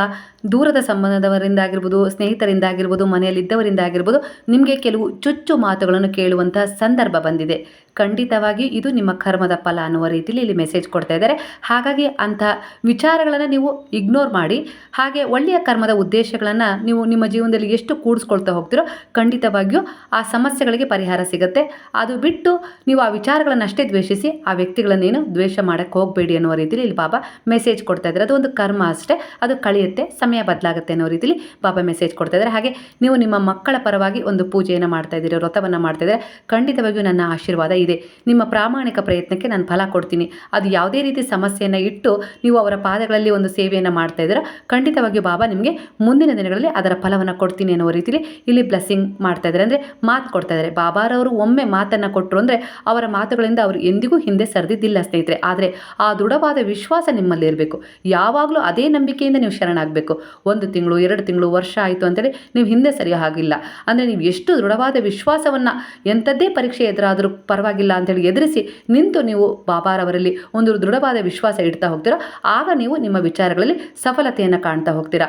ದೂರದ ಸಂಬಂಧದವರಿಂದ ಆಗಿರ್ಬೋದು ಸ್ನೇಹಿತರಿಂದ ಆಗಿರ್ಬೋದು ಮನೆಯಲ್ಲಿದ್ದವರಿಂದ ಆಗಿರ್ಬೋದು ನಿಮಗೆ ಕೆಲವು ಚುಚ್ಚು ಮಾತುಗಳನ್ನು ಕೇಳುವಂತಹ ಸಂದರ್ಭ ಬಂದಿದೆ. ಖಂಡಿತವಾಗಿ ಇದು ನಿಮ್ಮ ಕರ್ಮದ ಫಲ ಅನ್ನುವ ರೀತಿಯಲ್ಲಿ ಇಲ್ಲಿ ಮೆಸೇಜ್ ಕೊಡ್ತಾ ಇದ್ದಾರೆ. ಹಾಗಾಗಿ ಅಂಥ ವಿಚಾರಗಳನ್ನು ನೀವು ಇಗ್ನೋರ್ ಮಾಡಿ, ಹಾಗೆ ಒಳ್ಳೆಯ ಕರ್ಮದ ಉದ್ದೇಶಗಳನ್ನು ನೀವು ನಿಮ್ಮ ಜೀವನದಲ್ಲಿ ಎಷ್ಟು ಕೂಡಿಸ್ಕೊಳ್ತಾ ಹೋಗ್ತೀರೋ ಖಂಡಿತವಾಗಿಯೂ ಆ ಸಮಸ್ಯೆಗಳಿಗೆ ಪರಿಹಾರ ಸಿಗುತ್ತೆ. ಅದು ಬಿಟ್ಟು ನೀವು ಆ ವಿಚಾರಗಳನ್ನು ಅಷ್ಟೇ ದ್ವೇಷಿಸಿ, ಆ ವ್ಯಕ್ತಿಗಳನ್ನೇನು ದ್ವೇಷ ಮಾಡೋಕ್ಕೆ ಹೋಗಬೇಡಿ ಅನ್ನುವ ರೀತಿಯಲ್ಲಿ ಇಲ್ಲಿ ಬಾಬಾ ಮೆಸೇಜ್ ಕೊಡ್ತಾ ಇದ್ದಾರೆ. ಅದು ಒಂದು ಕರ್ಮ ಅಷ್ಟೇ, ಅದು ಕಳೆಯುತ್ತೆ, ಸಮಯ ಬದಲಾಗುತ್ತೆ ಅನ್ನೋ ರೀತಿಯಲ್ಲಿ ಬಾಬಾ ಮೆಸೇಜ್ ಕೊಡ್ತಾ ಇದ್ದಾರೆ. ಹಾಗೆ ನೀವು ನಿಮ್ಮ ಮಕ್ಕಳ ಪರವಾಗಿ ಒಂದು ಪೂಜೆಯನ್ನು ಮಾಡ್ತಾ ಇದ್ದೀರಿ, ವ್ರತವನ್ನು ಮಾಡ್ತಾ ಇದ್ದಾರೆ, ಖಂಡಿತವಾಗಿಯೂ ನನ್ನ ಆಶೀರ್ವಾದ ಇದೆ. ನಿಮ್ಮ ಪ್ರಾಮಾಣಿಕ ಪ್ರಯತ್ನಕ್ಕೆ ನಾನು ಫಲ ಕೊಡ್ತೀನಿ. ಅದು ಯಾವುದೇ ರೀತಿ ಸಮಸ್ಯೆಯನ್ನು ಇಟ್ಟು ನೀವು ಅವರ ಪಾದಗಳಲ್ಲಿ ಒಂದು ಸೇವೆಯನ್ನು ಮಾಡ್ತಾ ಇದ್ದೀರಾ ಖಂಡಿತವಾಗಿ ಬಾಬಾ ನಿಮಗೆ ಮುಂದಿನ ದಿನಗಳಲ್ಲಿ ಅದರ ಫಲವನ್ನು ಕೊಡ್ತೀನಿ ಅನ್ನುವ ರೀತಿಯಲ್ಲಿ ಇಲ್ಲಿ ಬ್ಲೆಸ್ಸಿಂಗ್ ಮಾಡ್ತಾ ಇದ್ದಾರೆ. ಅಂದರೆ ಮಾತು ಕೊಡ್ತಾ ಇದ್ದಾರೆ. ಬಾಬಾರವರು ಒಮ್ಮೆ ಮಾತನ್ನು ಕೊಟ್ಟರು ಅಂದರೆ ಅವರ ಮಾತುಗಳಿಂದ ಅವರು ಎಂದಿಗೂ ಹಿಂದೆ ಸರಿದಿದ್ದಿಲ್ಲ ಸ್ನೇಹಿತರೆ. ಆದರೆ ಆ ದೃಢವಾದ ವಿಶ್ವಾಸ ನಿಮ್ಮಲ್ಲಿ ಇರಬೇಕು. ಯಾವಾಗಲೂ ಅದೇ ನಂಬಿಕೆಯಿಂದ ನೀವು ಶರಣಾಗಬೇಕು. ಒಂದು ತಿಂಗಳು, ಎರಡು ತಿಂಗಳು ವರ್ಷ ಆಯಿತು ಅಂತೇಳಿ ನೀವು ಹಿಂದೆ ಸರಿಯೋ ಹಾಗಿಲ್ಲ. ಅಂದರೆ ನೀವು ಎಷ್ಟು ದೃಢವಾದ ವಿಶ್ವಾಸವನ್ನು, ಎಂಥದ್ದೇ ಪರೀಕ್ಷೆ ಎದುರಾದರೂ ಪರವಾಗಿಲ್ಲ ಅಂತೇಳಿ ಎದುರಿಸಿ ನಿಂತು ನೀವು ಬಾಬಾರವರಲ್ಲಿ ಒಂದು ದೃಢವಾದ ವಿಶ್ವಾಸ ಇಡ್ತಾ ಹೋಗ್ತೀರೋ? ಆಗ ನೀವು ನಿಮ್ಮ ವಿಚಾರಗಳಲ್ಲಿ ಸಫಲತೆಯನ್ನು ಕಾಣ್ತಾ ಹೋಗ್ತೀರಾ.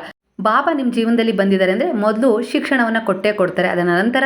ಬಾಬಾ ನಿಮ್ಮ ಜೀವನದಲ್ಲಿ ಬಂದಿದ್ದಾರೆ ಅಂದರೆ ಮೊದಲು ಶಿಕ್ಷಣವನ್ನು ಕೊಟ್ಟೇ ಕೊಡ್ತಾರೆ. ಅದರ ನಂತರ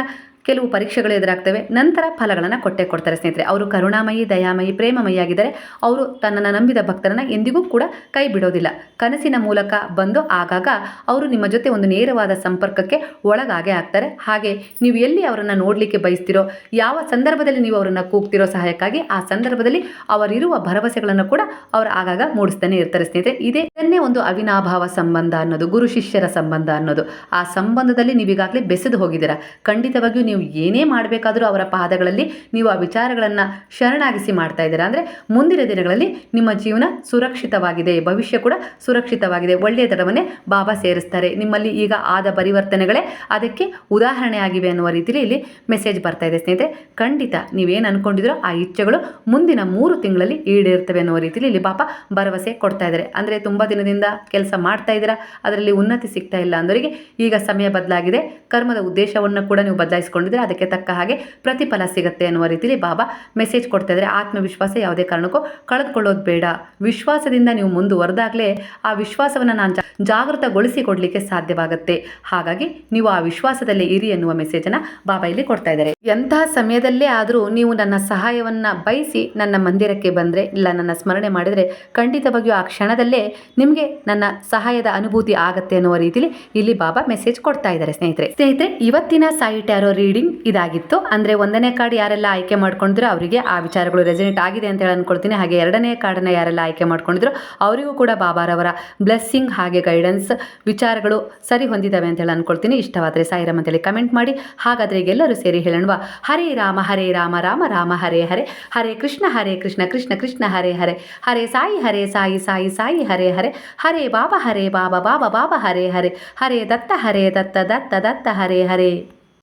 ಕೆಲವು ಪರೀಕ್ಷೆಗಳು ಎದುರಾಗ್ತವೆ. ನಂತರ ಫಲಗಳನ್ನು ಕೊಟ್ಟೆ ಕೊಡ್ತಾರೆ ಸ್ನೇಹಿತರೆ. ಅವರು ಕರುಣಾಮಯಿ, ದಯಾಮಯಿ ಪ್ರೇಮಮಯಿ ಆಗಿದ್ದಾರೆ ಅವರು ತನ್ನನ್ನು ನಂಬಿದ ಭಕ್ತರನ್ನು ಎಂದಿಗೂ ಕೂಡ ಕೈ ಬಿಡೋದಿಲ್ಲ. ಕನಸಿನ ಮೂಲಕ ಬಂದು ಆಗಾಗ ಅವರು ನಿಮ್ಮ ಜೊತೆ ಒಂದು ನೇರವಾದ ಸಂಪರ್ಕಕ್ಕೆ ಒಳಗಾಗೆ ಆಗ್ತಾರೆ. ಹಾಗೆ ನೀವು ಎಲ್ಲಿ ಅವರನ್ನು ನೋಡಲಿಕ್ಕೆ ಬಯಸ್ತಿರೋ, ಯಾವ ಸಂದರ್ಭದಲ್ಲಿ ನೀವು ಅವರನ್ನು ಕೂಗ್ತಿರೋ ಸಹಾಯಕ್ಕಾಗಿ ಆ ಸಂದರ್ಭದಲ್ಲಿ ಅವರಿರುವ ಭರವಸೆಗಳನ್ನು ಕೂಡ ಅವರು ಆಗಾಗ ಮೂಡಿಸ್ತಾನೆ ಇರ್ತಾರೆ ಸ್ನೇಹಿತರೆ. ಇದೇ ಇದನ್ನೇ ಒಂದು ಅವಿನಾಭಾವ ಸಂಬಂಧ ಅನ್ನೋದು, ಗುರು ಶಿಷ್ಯರ ಸಂಬಂಧ ಅನ್ನೋದು. ಆ ಸಂಬಂಧದಲ್ಲಿ ನೀವೀಗಾಗಲೇ ಬೆಸೆದು ಹೋಗಿದ್ದೀರಾ? ಖಂಡಿತವಾಗಿಯೂ ನೀವು ಏನೇ ಮಾಡಬೇಕಾದರೂ ಅವರ ಪಾದಗಳಲ್ಲಿ ನೀವು ಆ ವಿಚಾರಗಳನ್ನು ಶರಣಾಗಿಸಿ ಮಾಡ್ತಾ ಇದ್ದೀರಾ. ಅಂದರೆ ಮುಂದಿನ ದಿನಗಳಲ್ಲಿ ನಿಮ್ಮ ಜೀವನ ಸುರಕ್ಷಿತವಾಗಿದೆ, ಭವಿಷ್ಯ ಕೂಡ ಸುರಕ್ಷಿತವಾಗಿದೆ, ಒಳ್ಳೆಯ ದಡವನ್ನೇ ಬಾಬಾ ಸೇರಿಸ್ತಾರೆ. ನಿಮ್ಮಲ್ಲಿ ಈಗ ಆದ ಪರಿವರ್ತನೆಗಳೇ ಅದಕ್ಕೆ ಉದಾಹರಣೆ ಆಗಿವೆ ಅನ್ನುವ ರೀತಿಯಲ್ಲಿ ಇಲ್ಲಿ ಮೆಸೇಜ್ ಬರ್ತಾ ಇದೆ. ಸ್ನೇಹಿತರೆ, ಖಂಡಿತ ನೀವೇನು ಅಂದ್ಕೊಂಡಿದ್ರೋ ಆ ಇಚ್ಛೆಗಳು ಮುಂದಿನ ಮೂರು ತಿಂಗಳಲ್ಲಿ ಈಡೇರ್ತವೆ ಅನ್ನುವ ರೀತಿಯಲ್ಲಿ ಇಲ್ಲಿ ಬಾಬಾ ಭರವಸೆ ಕೊಡ್ತಾ ಇದ್ದಾರೆ. ಅಂದರೆ ತುಂಬ ದಿನದಿಂದ ಕೆಲಸ ಮಾಡ್ತಾ ಇದ್ದೀರಾ, ಅದರಲ್ಲಿ ಉನ್ನತಿ ಸಿಗ್ತಾ ಇಲ್ಲ ಅಂದವರಿಗೆ ಈಗ ಸಮಯ ಬದಲಾಗಿದೆ. ಕರ್ಮದ ಉದ್ದೇಶವನ್ನು ಕೂಡ ನೀವು ಬದಲಾಯಿಸಿಕೊಂಡಿದ್ರೆ ಅದಕ್ಕೆ ತಕ್ಕ ಹಾಗೆ ಪ್ರತಿಫಲ ಸಿಗುತ್ತೆ ಅನ್ನುವ ರೀತಿಯಲ್ಲಿ ಬಾಬಾ ಮೆಸೇಜ್ ಕೊಡ್ತಾ ಇದ್ದಾರೆ ಆತ್ಮವಿಶ್ವಾಸ ಯಾವುದೇ ಕಾರಣಕ್ಕೂ ಕಳೆದುಕೊಳ್ಳೋದು ಬೇಡ. ವಿಶ್ವಾಸದಿಂದ ನೀವು ಮುಂದುವರೆದಾಗಲೇ ಆ ವಿಶ್ವಾಸವನ್ನು ನಾನು ಜಾಗೃತಗೊಳಿಸಿ ಕೊಡಲಿಕ್ಕೆ ಸಾಧ್ಯವಾಗುತ್ತೆ. ಹಾಗಾಗಿ ನೀವು ಆ ವಿಶ್ವಾಸದಲ್ಲೇ ಇರಿ ಎನ್ನುವ ಮೆಸೇಜನ್ನು ಬಾಬಾ ಇಲ್ಲಿ ಕೊಡ್ತಾ ಇದ್ದಾರೆ ಎಂತಹ ಸಮಯದಲ್ಲೇ ಆದರೂ ನೀವು ನನ್ನ ಸಹಾಯವನ್ನು ಬಯಸಿ ನನ್ನ ಮಂದಿರಕ್ಕೆ ಬಂದರೆ ಇಲ್ಲ ನನ್ನ ಸ್ಮರಣೆ ಮಾಡಿದರೆ ಖಂಡಿತವಾಗಿಯೂ ಆ ಕ್ಷಣದಲ್ಲೇ ನಿಮಗೆ ನನ್ನ ಸಹಾಯದ ಅನುಭೂತಿ ಆಗತ್ತೆ ಅನ್ನುವ ರೀತಿಯಲ್ಲಿ ಇಲ್ಲಿ ಬಾಬಾ ಮೆಸೇಜ್ ಕೊಡ್ತಾ ಇದ್ದಾರೆ ಸ್ನೇಹಿತರೆ. ಸ್ನೇಹಿತರೆ, ಇವತ್ತಿನ ಸಾಯಿ ಟ್ಯಾರೋ ರೀಡಿಂಗ್ ಇದಾಗಿತ್ತು. ಅಂದರೆ ಒಂದನೇ ಕಾರ್ಡ್ ಯಾರೆಲ್ಲ ಆಯ್ಕೆ ಮಾಡ್ಕೊಂಡಿದ್ರು ಅವರಿಗೆ ಆ ವಿಚಾರಗಳು ರೆಸಿನೆಂಟ್ ಆಗಿದೆ ಅಂತ ಹೇಳಿ ಅಂದ್ಕೊಳ್ತೀನಿ ಹಾಗೆ ಎರಡನೇ ಕಾರ್ಡನ್ನು ಯಾರೆಲ್ಲ ಆಯ್ಕೆ ಮಾಡ್ಕೊಂಡಿದ್ರು ಅವರಿಗೂ ಕೂಡ ಬಾಬಾರವರ ಬ್ಲೆಸ್ಸಿಂಗ್ ಹಾಗೆ ಗೈಡೆನ್ಸ್ ವಿಚಾರಗಳು ಸರಿ ಹೊಂದಿದ್ದಾವೆ ಅಂತ ಹೇಳಿ ಅಂದ್ಕೊಳ್ತೀನಿ ಇಷ್ಟವಾದರೆ ಸಾಯಿರಾಮ್ ಅಂತೇಳಿ ಕಮೆಂಟ್ ಮಾಡಿ. ಹಾಗಾದರೆ ಎಲ್ಲರೂ ಸೇರಿ ಹೇಳೋಣ ಹರೇ ರಾಮ ಹರೇ ರಾಮ ರಾಮ ರಾಮ, ಹರೇ ಹರೇ. ಹರೇ ಕೃಷ್ಣ ಹರೇ ಕೃಷ್ಣ ಕೃಷ್ಣ ಕೃಷ್ಣ, ಹರೇ ಹರೇ. ಹರೇ ಸಾಯಿ ಹರೇ ಸಾಯಿ ಸಾಯಿ ಸಾಯಿ, ಹರೇ ಹರೇ. ಹರೇ ಬಾಬಾ ಹರೇ ಬಾಬಾ ಬಾಬಾ ಬಾಬಾ, ಹರೇ ಹರೇ. ಹರೇ ದತ್ತ ಹರೇ ದತ್ತ ದತ್ತ ದತ್ತ, ಹರೇ ಹರೇ.